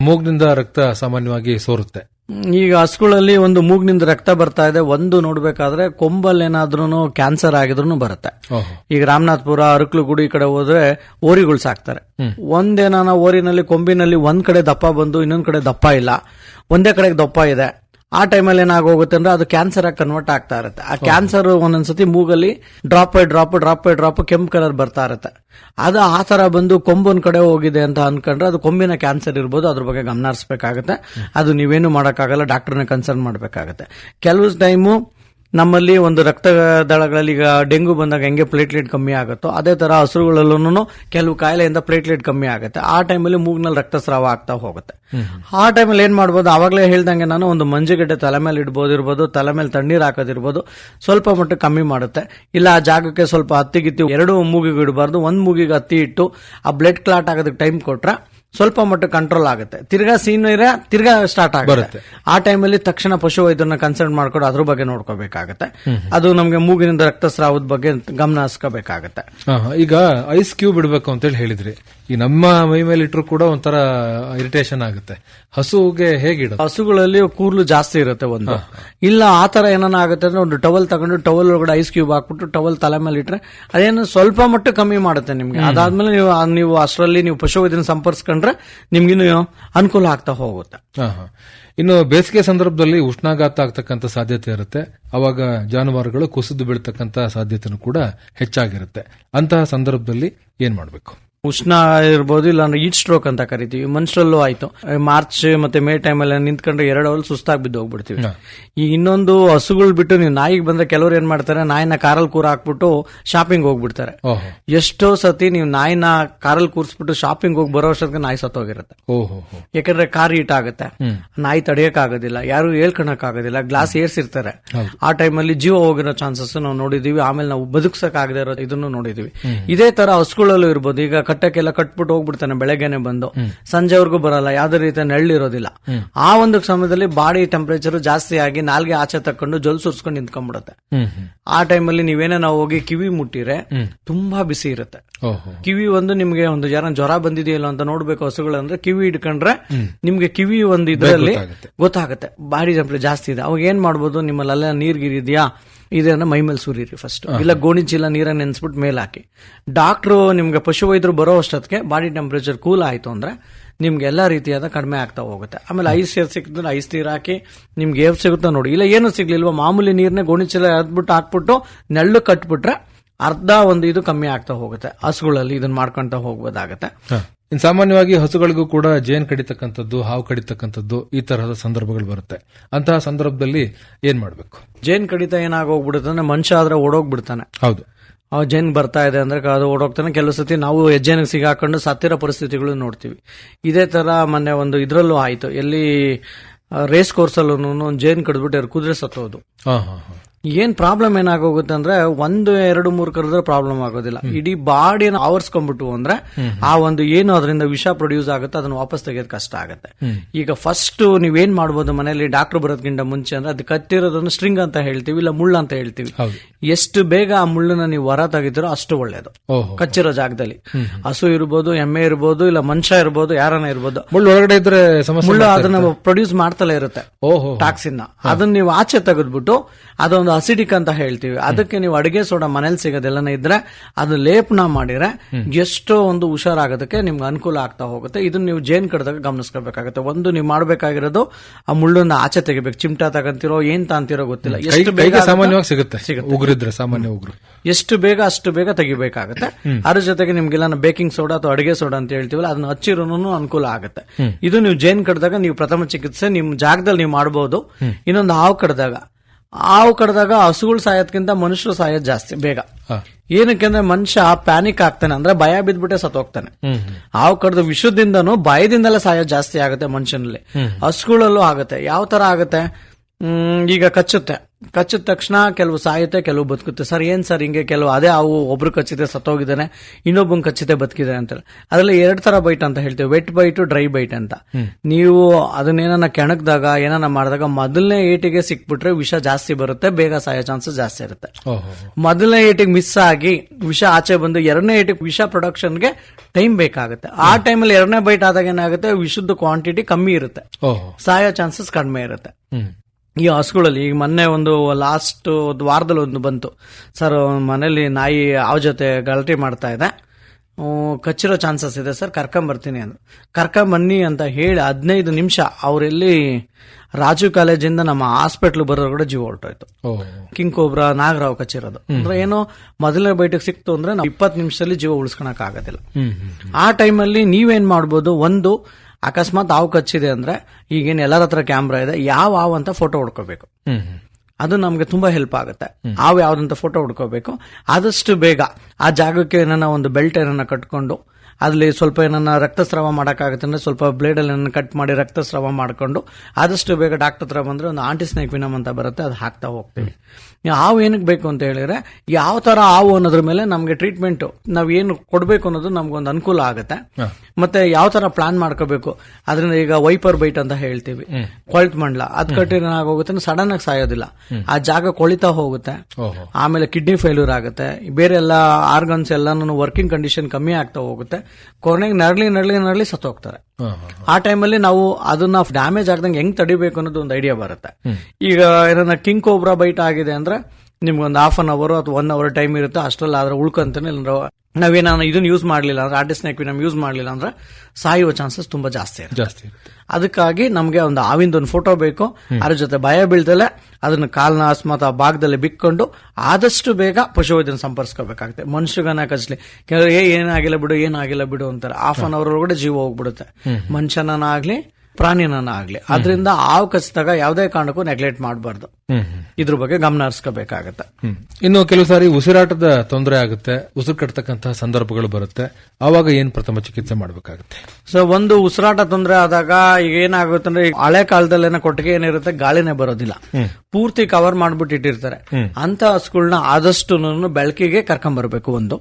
Speaker 2: ಮೂಗ್ನಿಂದ ರಕ್ತ ಸಾಮಾನ್ಯವಾಗಿ ಸೋರುತ್ತೆ.
Speaker 3: ಈಗ ಹಸುಗಳಲ್ಲಿ ಒಂದು ಮೂಗ್ನಿಂದ ರಕ್ತ ಬರ್ತಾ ಇದೆ. ಒಂದು ನೋಡ್ಬೇಕಾದ್ರೆ ಕೊಂಬಲ್ ಏನಾದ್ರೂ ಕ್ಯಾನ್ಸರ್ ಆಗಿದ್ರು ಬರುತ್ತೆ. ಈಗ ರಾಮನಾಥ್ಪುರ ಅರಕಲುಗುಡಿ ಈ ಕಡೆ ಹೋದ್ರೆ ಓರಿಗಳು ಸಾಕ್ತಾರೆ. ಒಂದೇನಾನ ಓರಿನಲ್ಲಿ ಕೊಂಬಿನಲ್ಲಿ ಒಂದ್ ಕಡೆ ದಪ್ಪ ಬಂದು ಇನ್ನೊಂದ್ ಕಡೆ ದಪ್ಪ ಇಲ್ಲ. ಒಂದೇ ಕಡೆಗೆ ದಪ್ಪ ಇದೆ. ಆ ಟೈಮಲ್ಲಿ ಏನಾಗೋಗುತ್ತೆ ಅಂದ್ರೆ ಅದು ಕ್ಯಾನ್ಸರ್ ಆಗಿ ಕನ್ವರ್ಟ್ ಆಗ್ತಾ ಇರುತ್ತೆ. ಆ ಕ್ಯಾನ್ಸರ್ ಒಂದೊಂದ್ಸತಿ ಮೂಗಲ್ಲಿ drop by drop drop by drop ಕೆಂಪು ಕಲರ್ ಬರ್ತಾ ಇರುತ್ತೆ. ಅದು ಆ ತರ ಬಂದು ಕೊಂಬೊಂದ್ ಕಡೆ ಹೋಗಿದೆ ಅಂತ ಅನ್ಕೊಂಡ್ರೆ ಅದು ಕೊಂಬಿನ ಕ್ಯಾನ್ಸರ್ ಇರ್ಬೋದು, ಅದ್ರ ಬಗ್ಗೆ ಗಮನ ಹರಿಸಬೇಕಾಗತ್ತೆ ಅದು ನೀವೇನು ಮಾಡೋಕ್ಕಾಗಲ್ಲ ಡಾಕ್ಟರ್ನ ಕನ್ಸರ್ನ್ ಮಾಡಬೇಕಾಗುತ್ತೆ. ಕೆಲವು ಟೈಮು ನಮ್ಮಲ್ಲಿ ಒಂದು ರಕ್ತ ದಳಗಳಲ್ಲಿ ಈಗ ಡೆಂಗು ಬಂದಾಗ ಹೆಂಗೆ ಪ್ಲೇಟ್ಲೆಟ್ ಕಮ್ಮಿ ಆಗುತ್ತೋ ಅದೇ ತರ ಹಸುರುಗಳಲ್ಲೂ ಕೆಲವು ಕಾಯಿಲೆಯಿಂದ ಪ್ಲೇಟ್ಲೆಟ್ ಕಮ್ಮಿ ಆಗುತ್ತೆ. ಆ ಟೈಮಲ್ಲಿ ಮೂಗ್ನಲ್ಲಿ ರಕ್ತಸ್ರಾವ ಆಗ್ತಾ ಹೋಗುತ್ತೆ. ಆ ಟೈಮಲ್ಲಿ ಏನು ಮಾಡ್ಬೋದು? ಆವಾಗಲೇ ಹೇಳ್ದಂಗೆ ನಾನು ಒಂದು ಮಂಜುಗಡ್ಡೆ ತಲೆ ಮೇಲೆ ಇಡ್ಬೋದಿರ್ಬೋದು ತಲೆ ಮೇಲೆ ತಣ್ಣೀರು ಹಾಕೋದಿರ್ಬೋದು ಸ್ವಲ್ಪ ಮಟ್ಟ ಕಮ್ಮಿ ಮಾಡುತ್ತೆ. ಇಲ್ಲ ಆ ಜಾಗಕ್ಕೆ ಸ್ವಲ್ಪ ಹತ್ತಿ ಗಿತ್ತಿ ಎರಡು ಮೂಗಿಗೆ ಇಡಬಾರ್ದು. ಒಂದ್ ಮೂಗಿಗೆ ಹತ್ತಿ ಇಟ್ಟು ಆ ಬ್ಲಡ್ ಕ್ಲಾಟ್ ಆಗೋದಕ್ಕೆ ಟೈಮ್ ಕೊಟ್ರೆ ಸ್ವಲ್ಪ ಮಟ್ಟ ಕಂಟ್ರೋಲ್ ಆಗುತ್ತೆ. ತಿರ್ಗಾ ಇರ ತಿರ್ಗಾ ಸ್ಟಾರ್ಟ್ ಆಗುತ್ತೆ. ಆ ಟೈಮಲ್ಲಿ ತಕ್ಷಣ ಪಶು ವೈದ್ಯರನ್ನ ಕನ್ಸಲ್ಟ್ ಮಾಡ್ಕೊಂಡು ಅದ್ರ ಬಗ್ಗೆ ನೋಡ್ಕೋಬೇಕಾಗತ್ತೆ. ಅದು ನಮ್ಗೆ ಮೂಗಿನಿಂದ ರಕ್ತಸ್ರಾವದ ಬಗ್ಗೆ ಗಮನ ಹರಿಸ್ಕೋಬೇಕಾಗತ್ತೆ
Speaker 2: ಹಾ, ಹಾ. ಈಗ ಐಸ್ ಕ್ಯೂಬ್ ಇಡಬೇಕು ಅಂತೇಳಿ ಹೇಳಿದ್ರಿ. ಈ ನಮ್ಮ ಮೈ ಮೇಲೆ ಇಟ್ಟರು ಕೂಡ ಒಂಥರ ಇರಿಟೇಷನ್ ಆಗುತ್ತೆ. ಹಸುಗೆ ಹೇಗಿಡ
Speaker 3: ಹಸುಗಳಲ್ಲಿ ಕೂರ್ಲು ಜಾಸ್ತಿ ಇರುತ್ತೆ ಒಂದು. ಇಲ್ಲ ಆ ತರ ಏನಾನ ಆಗುತ್ತೆ ಅಂದ್ರೆ ಒಂದು ಟವಲ್ ತಗೊಂಡು ಟವಲ್ ಒಳಗಡೆ ಐಸ್ ಕ್ಯೂಬ್ ಹಾಕ್ಬಿಟ್ಟು ಟವಲ್ ತಲೆ ಮೇಲೆ ಇಟ್ರೆ ಅದೇನು ಸ್ವಲ್ಪ ಮಟ್ಟ ಕಮ್ಮಿ ಮಾಡುತ್ತೆ ನಿಮ್ಗೆ. ಅದಾದ್ಮೇಲೆ ನೀವು ನೀವು ಅಷ್ಟರಲ್ಲಿ ನೀವು ಪಶುವೈದ್ಯನ ಸಂಪರ್ಸ್ಕೊಂಡ್ರೆ ನಿಮ್ಗಿನ್ನು ಅನುಕೂಲ ಆಗ್ತಾ ಹೋಗುತ್ತೆ.
Speaker 2: ಇನ್ನು ಬೇಸಿಗೆ ಸಂದರ್ಭದಲ್ಲಿ ಉಷ್ಣಾಘಾತ ಆಗ್ತಕ್ಕಂಥ ಸಾಧ್ಯತೆ ಇರುತ್ತೆ. ಅವಾಗ ಜಾನುವಾರುಗಳು ಕುಸಿದು ಬೀಳ್ತಕ್ಕಂಥ ಸಾಧ್ಯತೆನೂ ಕೂಡ ಹೆಚ್ಚಾಗಿರುತ್ತೆ. ಅಂತಹ ಸಂದರ್ಭದಲ್ಲಿ ಏನ್ ಮಾಡಬೇಕು?
Speaker 3: ಉಷ್ಣ ಇರ್ಬೋದು ಇಲ್ಲ ಅಂದ್ರೆ ಈಟ್ ಸ್ಟ್ರೋಕ್ ಅಂತ ಕರಿತೀವಿ. ಮನುಷ್ಯರಲ್ಲೂ ಆಯ್ತು. ಮಾರ್ಚ್ ಮತ್ತೆ ಮೇ ಟೈಮ್ ಅಲ್ಲಿ ನಿಂತ್ಕೊಂಡ್ರೆ ಎರಡು ಅವರ್ ಸುಸ್ತಾಗಿ ಬಿದ್ದು ಹೋಗ್ಬಿಡ್ತೀವಿ. ಈ ಇನ್ನೊಂದು ಹಸುಗಳು ಬಿಟ್ಟು ನೀವು ನಾಯಿಗೆ ಬಂದ್ರೆ ಕೆಲವರು ಏನ್ ಮಾಡ್ತಾರೆ ನಾಯಿನ ಕಾರಲ್ಲಿ ಕೂರ ಹಾಕ್ಬಿಟ್ಟು ಶಾಪಿಂಗ್ ಹೋಗ್ಬಿಡ್ತಾರೆ. ಎಷ್ಟೋ ಸತಿ ನೀವು ನಾಯಿನ ಕಾರಲ್ಲಿ ಕೂರಿಸ್ಬಿಟ್ಟು ಶಾಪಿಂಗ್ ಹೋಗಿ ಬರೋ ವರ್ಷಕ್ಕೆ ನಾಯಿ ಸತ್ತೋಗಿರುತ್ತೆ.
Speaker 2: ಓಹೋ.
Speaker 3: ಯಾಕಂದ್ರೆ ಕಾರ್ ಹೀಟ್ ಆಗುತ್ತೆ. ನಾಯಿ ತಡೆಯಕ್ ಆಗೋದಿಲ್ಲ ಯಾರು ಹೇಳ್ಕೊಳಕ್ ಆಗೋದಿಲ್ಲ. ಗ್ಲಾಸ್ ಏರ್ಸಿರ್ತಾರೆ. ಆ ಟೈಮಲ್ಲಿ ಜೀವ ಹೋಗಿರೋ ಚಾನ್ಸಸ್ ನಾವು ನೋಡಿದೀವಿ. ಆಮೇಲೆ ನಾವು ಬದುಕ್ಸಕ್ ಆಗದೆ ಇರೋ ಇದನ್ನು ನೋಡಿದೀವಿ. ಇದೇ ತರ ಹಸುಗಳಲ್ಲೂ ಇರ್ಬೋದು. ಈಗ ಕಟ್ಟಕ್ಕೆಲ್ಲ ಕಟ್ಬಿಟ್ಟು ಹೋಗ್ಬಿಡ್ತಾನೆ ಬೆಳಗ್ಗೆನೆ ಬಂದು. ಸಂಜೆವರೆಗೂ ಬರಲ್ಲ ಯಾವ್ದೇ ರೀತಿಯ ನೆಳ್ಳಿರೋದಿಲ್ಲ ಆ ಒಂದು ಸಮಯದಲ್ಲಿ ಬಾಡಿ ಟೆಂಪರೇಚರ್ ಜಾಸ್ತಿ ಆಗಿ ನಾಲ್ಗೆ ಆಚೆ ತಕೊಂಡು ಜೊಲ್ ಸುರ್ಸ್ಕೊಂಡು ನಿಂತ್ಕೊಂಡ್ಬಿಡುತ್ತೆ. ಆ ಟೈಮಲ್ಲಿ ನೀವೇನೇ ನಾವು ಹೋಗಿ ಕಿವಿ ಮುಟ್ಟಿರೆ ತುಂಬಾ ಬಿಸಿ ಇರುತ್ತೆ. ಕಿವಿ ಒಂದು ನಿಮ್ಗೆ ಒಂದು ಜನ ಜ್ವರ ಬಂದಿದೆಯಲ್ಲ ಅಂತ ನೋಡ್ಬೇಕು ಹಸುಗಳಂದ್ರೆ ಕಿವಿ ಇಟ್ಕೊಂಡ್ರೆ ನಿಮ್ಗೆ ಕಿವಿ ಒಂದು ಇದರಲ್ಲಿ
Speaker 2: ಗೊತ್ತಾಗುತ್ತೆ.
Speaker 3: ಬಾಡಿ ಟೆಂಪರೇಚರ್ ಜಾಸ್ತಿ ಇದೆ. ಅವಾಗ ಏನ್ ಮಾಡ್ಬೋದು? ನಿಮ್ಮಲ್ಲೆಲ್ಲ ನೀರ್ ಗಿರಿದ್ಯಾ ಇದೆ ಅಂದ್ರೆ ಮೈ ಮೇಲೆ ಸುರೀರಿ ಫಸ್ಟ್ ಇಲ್ಲ ಗೋಣಿ ಚೀಲ ನೀರನ್ನ ನೆನ್ಸ್ಬಿಟ್ಟು ಮೇಲೆ ಹಾಕಿ. ಡಾಕ್ಟ್ರು ನಿಮ್ಗೆ ಪಶುವೈದ್ಯರು ಬರೋ ಅಷ್ಟೊತ್ತಿಗೆ ಬಾಡಿ ಟೆಂಪರೇಚರ್ ಕೂಲ್ ಆಯ್ತು ಅಂದ್ರೆ ನಿಮ್ಗೆ ಎಲ್ಲಾ ರೀತಿಯಾದ ಕಡಿಮೆ ಆಗ್ತಾ ಹೋಗುತ್ತೆ. ಆಮೇಲೆ ಐಸ್ ಸಿಕ್ಕಿದ್ರೆ ಐಸ್ ನೀರು ಹಾಕಿ ನಿಮ್ಗೆ ಏವ್ ಸಿಗುತ್ತಾ ನೋಡಿ. ಇಲ್ಲ ಏನು ಸಿಗ್ಲಿಲ್ವಾ ಮಾಮೂಲಿ ನೀರನ್ನೇ ಗೋಣಿ ಚೀಲ ಎದ್ಬಿಟ್ಟು ಹಾಕ್ಬಿಟ್ಟು ನೆಳ್ಳು ಕಟ್ಬಿಟ್ರೆ ಅರ್ಧ ಒಂದು ಇದು ಕಮ್ಮಿ ಆಗ್ತಾ ಹೋಗುತ್ತೆ. ಹಸುಗಳಲ್ಲಿ ಇದನ್ನ ಮಾಡ್ಕೊಂತ ಹೋಗ್ಬೋದಾಗತ್ತೆ.
Speaker 2: ಇನ್ನು ಸಾಮಾನ್ಯವಾಗಿ ಹಸುಗಳಿಗೂ ಕೂಡ ಜೇನ್ ಕಡಿತಕ್ಕಂಥದ್ದು ಹಾವು ಕಡಿತಕ್ಕಂಥದ್ದು ಈ ತರಹದ ಸಂದರ್ಭಗಳು ಬರುತ್ತೆ. ಅಂತಹ ಸಂದರ್ಭದಲ್ಲಿ ಏನ್ ಮಾಡಬೇಕು?
Speaker 3: ಜೇನ್ ಕಡಿತ ಏನಾಗೋಗ್ಬಿಡುತ್ತೆ ಅಂದ್ರೆ ಮನುಷ್ಯ ಆದ್ರೆ ಓಡೋಗ್ಬಿಡ್ತಾನೆ.
Speaker 2: ಹೌದು.
Speaker 3: ಆ ಜೇನ್ ಬರ್ತಾ ಇದೆ ಅಂದ್ರೆ ಅದು ಓಡೋಗ್ತಾನೆ. ಕೆಲವು ಸತಿ ನಾವು ಹೆಜ್ಜೆನ ಸಿಗಾಕೊಂಡು ಸತ್ತಿರೋ ಪರಿಸ್ಥಿತಿಗಳು ನೋಡ್ತೀವಿ. ಇದೇ ತರ ಮೊನ್ನೆ ಒಂದು ಇದ್ರಲ್ಲೂ ಆಯ್ತು. ಎಲ್ಲಿ ರೇಸ್ ಕೋರ್ಸ್ ಅಲ್ಲೂ ಜೇನ್ ಕಡಿದ್ಬಿಟ್ಟು ಕುದುರೆ ಸತ್ತೋದು.
Speaker 2: ಹಾ ಹಾ ಹಾ.
Speaker 3: ಏನ್ ಪ್ರಾಬ್ಲಮ್ ಏನಾಗೋಗುತ್ತೆ ಅಂದ್ರೆ ಒಂದು ಎರಡು ಮೂರು ಕರೆದ್ರೆ ಪ್ರಾಬ್ಲಮ್ ಆಗೋದಿಲ್ಲ. ಇಡೀ ಬಾಡಿನ ಆವರ್ಸ್ಕೊಂಡ್ಬಿಟ್ಟು ಅಂದ್ರೆ ಆ ಒಂದು ಏನು ಅದರಿಂದ ವಿಷ ಪ್ರೊಡ್ಯೂಸ್ ಆಗುತ್ತೆ ಅದನ್ನ ವಾಪಸ್ ತೆಗೆಯೋದು ಕಷ್ಟ ಆಗುತ್ತೆ. ಈಗ ಫಸ್ಟ್ ನೀವೇನ್ ಮಾಡ್ಬೋದು ಮನೆಯಲ್ಲಿ ಡಾಕ್ಟರ್ ಬರೋದ್ಕಿಂತ ಮುಂಚೆ ಅಂದ್ರೆ ಅದು ಕತ್ತಿರೋದನ್ನ ಸ್ಟ್ರಿಂಗ್ ಅಂತ ಹೇಳ್ತೀವಿ ಇಲ್ಲ ಮುಳ್ಳು ಅಂತ ಹೇಳ್ತೀವಿ. ಎಷ್ಟು ಬೇಗ ಆ ಮುಳ್ಳನ್ನ ನೀವು ಹೊರ ತೆಗಿದ್ರೋ ಅಷ್ಟು ಒಳ್ಳೇದು. ಕಚ್ಚಿರೋ ಜಾಗದಲ್ಲಿ. ಹಸು ಇರ್ಬೋದು ಎಮ್ಮೆ ಇರ್ಬೋದು ಇಲ್ಲ ಮನುಷ್ಯ ಇರ್ಬೋದು ಯಾರನ್ನ ಇರ್ಬೋದು.
Speaker 2: ಮುಳ್ಳು ಒಳಗಡೆ ಇದ್ರೆ
Speaker 3: ಮುಳ್ಳು ಅದನ್ನ ಪ್ರೊಡ್ಯೂಸ್ ಮಾಡ್ತಲೇ ಇರುತ್ತೆ. ಟಾಕ್ಸಿನ್ ಅದನ್ನ ನೀವು ಆಚೆ ತೆಗೆದ್ಬಿಟ್ಟು ಅದೊಂದು ಅಸಿಡಿಕ್ ಅಂತ ಹೇಳ್ತೀವಿ. ಅದಕ್ಕೆ ನೀವು ಅಡಿಗೆ ಸೋಡಾ ಮನೇಲಿ ಸಿಗೋದೆಲ್ಲ ಇದ್ರೆ ಅದು ಲೇಪನ ಮಾಡಿದ್ರೆ ಎಷ್ಟೋ ಒಂದು ಹುಷಾರಾಗೋದಕ್ಕೆ ನಿಮ್ಗೆ ಅನುಕೂಲ ಆಗ್ತಾ ಹೋಗುತ್ತೆ. ಇದನ್ನ ನೀವು ಜೇನ್ ಕಡ್ದಾಗ ಗಮನಿಸ್ಕೋಬೇಕಾಗುತ್ತೆ. ಒಂದು ನೀವು ಮಾಡ್ಬೇಕಾಗಿರೋದು ಆ ಮುಳ್ಳನ್ನ ಆಚೆ ತೆಗಿಬೇಕು. ಚಿಮಟಾ ತಗಂತಿರೋ ಏನ್ ತಾಂತಿರೋ ಗೊತ್ತಿಲ್ಲ. ಎಷ್ಟು ಬೇಗ
Speaker 2: ಸಾಮಾನ್ಯವಾಗಿ ಸಿಗುತ್ತೆ. ಉಗುರಿದ್ರೆ ಸಾಮಾನ್ಯ ಉಗುರು.
Speaker 3: ಎಷ್ಟು ಬೇಗ ಅಷ್ಟು ಬೇಗ ತೆಗಿಬೇಕಾಗುತ್ತೆ. ಅದ್ರ ಜೊತೆಗೆ ನಿಮ್ಗೆಲ್ಲ ಬೇಕಿಂಗ್ ಸೋಡಾ ಅಥವಾ ಅಡಿಗೆ ಸೋಡಾ ಅಂತ ಹೇಳ್ತೀವಲ್ಲ ಅದನ್ನ ಹಚ್ಚಿರೋನು ಅನುಕೂಲ ಆಗುತ್ತೆ. ಇದು ನೀವು ಜೇನ್ ಕಡ್ದಾಗ ನೀವು ಪ್ರಥಮ ಚಿಕಿತ್ಸೆ ನಿಮ್ ಜಾಗದಲ್ಲಿ ನೀವು ಮಾಡಬಹುದು ಇನ್ನೊಂದು ಹಾವು ಕಡ್ದಾಗ. ಹಾವು ಕಡ್ದಾಗ ಹಸುಗಳು ಸಾಯೋದ್ಕಿಂತ ಮನುಷ್ಯರು ಸಾಯೋದ್ ಜಾಸ್ತಿ ಬೇಗ. ಏನಕ್ಕೆ ಅಂದ್ರೆ ಮನುಷ್ಯ ಪ್ಯಾನಿಕ್ ಆಗ್ತಾನೆ ಅಂದ್ರೆ ಭಯ ಬಿದ್ಬಿಟ್ಟೆ ಸತ್ತೋಗ್ತಾನೆ.
Speaker 2: ಹೋಗ್ತಾನೆ.
Speaker 3: ಹಾವು ಕಡ್ದು ವಿಷದಿಂದನೂ ಭಯದಿಂದಲೇ ಸಾಯೋದ್ ಜಾಸ್ತಿ ಆಗುತ್ತೆ ಮನುಷ್ಯನಲ್ಲಿ. ಹಸುಗಳಲ್ಲೂ ಆಗುತ್ತೆ. ಯಾವ ತರ ಆಗುತ್ತೆ? ಈಗ ಕಚ್ಚುತ್ತೆ. ಕಚ್ಚಿದ ತಕ್ಷಣ ಕೆಲವು ಸಾಯುತ್ತೆ ಕೆಲವು ಬದುಕುತ್ತೆ. ಸರ್ ಏನ್ ಸರ್ ಹಿಂಗೆ ಕೆಲವು? ಅದೇ ಅವು ಒಬ್ರು ಕಚ್ಚಿದೆ ಸತ್ತೋಗಿದ್ದಾನೆ ಇನ್ನೊಬ್ಬನ್ ಕಚ್ಚಿದೆ ಬದುಕಿದೆ ಅಂತ ಅದರಲ್ಲಿ ಎರಡ್ ತರ ಬೈಟ್ ಅಂತ ಹೇಳ್ತೀವಿ. ವೆಟ್ ಬೈಟ್ ಡ್ರೈ ಬೈಟ್ ಅಂತ. ನೀವು ಅದನ್ನೇನ ಕೆಣಕ್ದಾಗ ಏನಾನ ಮಾಡಿದಾಗ ಮೊದಲನೇ ಏಟಿಗೆ ಸಿಕ್ಬಿಟ್ರೆ ವಿಷ ಜಾಸ್ತಿ ಬರುತ್ತೆ ಬೇಗ ಸಾಯೋ ಚಾನ್ಸಸ್ ಜಾಸ್ತಿ ಇರುತ್ತೆ. ಮೊದಲನೇ ಏಟಿಗೆ ಮಿಸ್ ಆಗಿ ವಿಷ ಆಚೆ ಬಂದು ಎರಡನೇ ಏಟಿಗೆ ವಿಷ ಪ್ರೊಡಕ್ಷನ್ಗೆ ಟೈಮ್ ಬೇಕಾಗುತ್ತೆ. ಆ ಟೈಮಲ್ಲಿ ಎರಡನೇ ಬೈಟ್ ಆದಾಗ ಏನಾಗುತ್ತೆ? ವಿಷದ ಕ್ವಾಂಟಿಟಿ ಕಮ್ಮಿ ಇರುತ್ತೆ. ಸಾಯೋ ಚಾನ್ಸಸ್ ಕಡಿಮೆ ಇರುತ್ತೆ.
Speaker 2: ಹ್ಮ್.
Speaker 3: ಈ ಹಸುಗಳಲ್ಲಿ ಈಗ ಮೊನ್ನೆ ಒಂದು ಲಾಸ್ಟ್ ಒಂದು ವಾರದಲ್ಲಿ ಒಂದು ಬಂತು. ಸರ್ ಮನೇಲಿ ನಾಯಿ ಯಾವ ಜೊತೆ ಗಲಾಟೆ ಮಾಡ್ತಾ ಇದೆ. ಕಚ್ಚಿರೋ ಚಾನ್ಸಸ್ ಇದೆ ಸರ್ ಕರ್ಕೊಂಬರ್ತೀನಿ ಅಂದರು. ಕರ್ಕೊಂಬನ್ನಿ ಅಂತ ಹೇಳಿ ಹದಿನೈದು ನಿಮಿಷ ಅವರೆಲ್ಲಿ ರಾಜು ಕಾಲೇಜಿಂದ ನಮ್ಮ ಹಾಸ್ಪಿಟ್ಲ್ ಬರೋರು ಕೂಡ ಜೀವ ಹೊರಟೋಯ್ತು. ಕಿಂಗ್ ಕೋಬ್ರಾ ನಾಗರಾವ್ ಕಚ್ಚಿರೋದು. ಅಂದ್ರೆ ಏನೋ ಮೊದಲನೇ ಬೈಟಿಗೆ ಸಿಕ್ತು ಅಂದ್ರೆ ನಾವು ಇಪ್ಪತ್ತು ನಿಮಿಷದಲ್ಲಿ ಜೀವ ಉಳಿಸ್ಕೊಳಕ್ ಆಗೋದಿಲ್ಲ. ಆ ಟೈಮಲ್ಲಿ ನೀವೇನ್ ಮಾಡ್ಬೋದು? ಒಂದು ಅಕಸ್ಮಾತ್ ಹಾವು ಕಚ್ಚಿದೆ ಅಂದ್ರೆ ಈಗೇನು ಎಲ್ಲರ ಹತ್ರ ಕ್ಯಾಮ್ರಾ ಇದೆ ಯಾವ ಹಾವು ಅಂತ ಫೋಟೋ ಹೊಡ್ಕೋಬೇಕು. ಅದು ನಮ್ಗೆ ತುಂಬಾ ಹೆಲ್ಪ್ ಆಗುತ್ತೆ. ಹಾವು ಯಾವ್ದಂತ ಫೋಟೋ ಹೊಡ್ಕೋಬೇಕು. ಆದಷ್ಟು ಬೇಗ ಆ ಜಾಗಕ್ಕೆ ಏನನ್ನ ಒಂದು ಬೆಲ್ಟ್ ಏನನ್ನ ಕಟ್ಕೊಂಡು ಅಲ್ಲಿ ಸ್ವಲ್ಪ ಏನನ್ನ ರಕ್ತಸ್ರಾವ ಮಾಡೋಕ್ಕಾಗುತ್ತೆ ಅಂದ್ರೆ ಸ್ವಲ್ಪ ಬ್ಲೇಡ್ ಅಲ್ಲಿ ಕಟ್ ಮಾಡಿ ರಕ್ತಸ್ರಾವ ಮಾಡ್ಕೊಂಡು ಆದಷ್ಟು ಬೇಗ ಡಾಕ್ಟರ್ ಹತ್ರ ಬಂದ್ರೆ ಒಂದು ಆಂಟಿಸ್ನೇಕ್ ವಿನಮ್ ಅಂತ ಬರುತ್ತೆ ಅದು ಹಾಕ್ತಾ ಹೋಗ್ತೀವಿ. ಹಾವು ಏನಕ್ಕೆ ಬೇಕು ಅಂತ ಹೇಳಿದ್ರೆ ಯಾವ ತರ ಹಾವು ಅನ್ನೋದ್ರ ಮೇಲೆ ನಮ್ಗೆ ಟ್ರೀಟ್ಮೆಂಟ್ ನಾವ್ ಏನು ಕೊಡ್ಬೇಕು ಅನ್ನೋದು ನಮ್ಗೊಂದು ಅನುಕೂಲ ಆಗುತ್ತೆ. ಮತ್ತೆ ಯಾವ ತರ ಪ್ಲಾನ್ ಮಾಡ್ಕೋಬೇಕು ಅದರಿಂದ ಈಗ ವೈಪರ್ ಬೈಟ್ ಅಂತ ಹೇಳ್ತೀವಿ. ಕೊಳ್ತ್ ಮಂಡ್ಲ. ಅದ್ ಕಟ್ಟಿದ್ರೆ ಏನಾಗೋಗುತ್ತೆ ಸಡನ್ ಆಗಿ ಸಾಯೋದಿಲ್ಲ. ಆ ಜಾಗ ಕೊಳಿತಾ ಹೋಗುತ್ತೆ. ಆಮೇಲೆ ಕಿಡ್ನಿ ಫೇಲ್ಯೂರ್ ಆಗುತ್ತೆ. ಬೇರೆ ಎಲ್ಲ ಆರ್ಗನ್ಸ್ ಎಲ್ಲಾನು ವರ್ಕಿಂಗ್ ಕಂಡೀಷನ್ ಕಮ್ಮಿ ಆಗ್ತಾ ಹೋಗುತ್ತೆ. ಕೊನೆಗೆ ನರಳಿ ನರಳಿ ನರಳಿ ಸತ್ತೋಗ್ತಾರೆ. ಆ ಟೈಮಲ್ಲಿ ನಾವು ಅದನ್ನ ಡ್ಯಾಮೇಜ್ ಆಗ್ದಂಗೆ ಹೆಂಗ್ ತಡಿಬೇಕು ಅನ್ನೋದು ಒಂದು ಐಡಿಯಾ ಬರುತ್ತೆ. ಈಗ ಏನನ್ನ ಕಿಂಗ್ ಕೋಬ್ರಾ ಬೈಟ್ ಆಗಿದೆ ಅಂದ್ರೆ ನಿಮ್ಗೆ ಒಂದು ಹಾಫ್ ಅನ್ ಅವರ್ ಅಥವಾ ಒನ್ ಅವರ್ ಟೈಮ್ ಇರುತ್ತೆ ಅಷ್ಟ್ರಲ್ಲಿ ಆದ್ರೆ ಉಳ್ಕೊಂತಾನೆ ಇಲ್ಲಂದ್ರೆ ನಾವೇನ ಇದನ್ನ ಯೂಸ್ ಮಾಡಲಿಲ್ಲ ಅಂದ್ರೆ ಆರ್ಟಿಸ್ಟ್ ನಮ್ ಯೂಸ್ ಮಾಡಲಿಲ್ಲ ಅಂದ್ರೆ ಸಾಯುವ ಚಾನ್ಸಸ್ ತುಂಬಾ ಜಾಸ್ತಿ
Speaker 2: ಜಾಸ್ತಿ ಇರುತ್ತೆ.
Speaker 3: ಅದಕ್ಕಾಗಿ ನಮ್ಗೆ ಒಂದು ಹಾವಿಂದ ಒಂದು ಫೋಟೋ ಬೇಕು. ಅದ್ರ ಜೊತೆ ಭಯ ಬೀಳ್ದಲೆ ಅದನ್ನ ಕಾಲ್ನ ಅಸ್ಮಾತ್ ಆ ಭಾಗದಲ್ಲಿ ಬಿಕ್ಕೊಂಡು ಆದಷ್ಟು ಬೇಗ ಪಶುವೈದ್ಯನ ಸಂಪರ್ಸ್ಕೋಬೇಕಾಗುತ್ತೆ. ಮನುಷ್ಯಗನ ಕಚ್ಲಿ. ಕೇಳೋ ಏ ಏನಾಗಿಲ್ಲ ಬಿಡು ಏನಾಗಿಲ್ಲ ಬಿಡು ಅಂತಾರೆ. ಹಾಫ್ ಅನ್ ಅವರ್ ಒಳಗಡೆ ಜೀವ ಹೋಗ್ಬಿಡುತ್ತೆ. ಮನುಷ್ಯನಾಗ್ಲಿ ಪ್ರಾಣಿನ ಆಗ್ಲಿ ಅದರಿಂದ ಹಾವು ಕಚ್ಚಿದಾಗ ಯಾವುದೇ ಕಾರಣಕ್ಕೂ ನೆಗ್ಲೆಕ್ಟ್ ಮಾಡಬಾರ್ದು. ಇದ್ರ ಬಗ್ಗೆ ಗಮನ ಹರಿಸ್ಕೋಬೇಕಾಗತ್ತೆ.
Speaker 2: ಇನ್ನು ಕೆಲವು ಸಾರಿ ಉಸಿರಾಟದ ತೊಂದರೆ ಆಗುತ್ತೆ ಉಸಿರು ಕಟ್ಟತಕ್ಕಂತಹ ಸಂದರ್ಭಗಳು ಬರುತ್ತೆ. ಆವಾಗ ಏನ್ ಪ್ರಥಮ ಚಿಕಿತ್ಸೆ ಮಾಡಬೇಕಾಗುತ್ತೆ?
Speaker 3: ಸೊ ಒಂದು ಉಸಿರಾಟ ತೊಂದರೆ ಆದಾಗ ಈಗ ಏನಾಗುತ್ತೆ ಅಂದ್ರೆ ಹಳೆ ಕಾಲದಲ್ಲೇನ ಕೊಟ್ಟಿಗೆ ಏನಿರುತ್ತೆ ಗಾಳಿನೇ ಬರೋದಿಲ್ಲ. ಪೂರ್ತಿ ಕವರ್ ಮಾಡ್ಬಿಟ್ಟು ಇಟ್ಟಿರ್ತಾರೆ ಅಂತ ಹಸುಗಳನ್ನ ಆದಷ್ಟು ಬೆಳಕಿಗೆ ಕರ್ಕೊಂಡ್ ಬರಬೇಕು ಒಂದು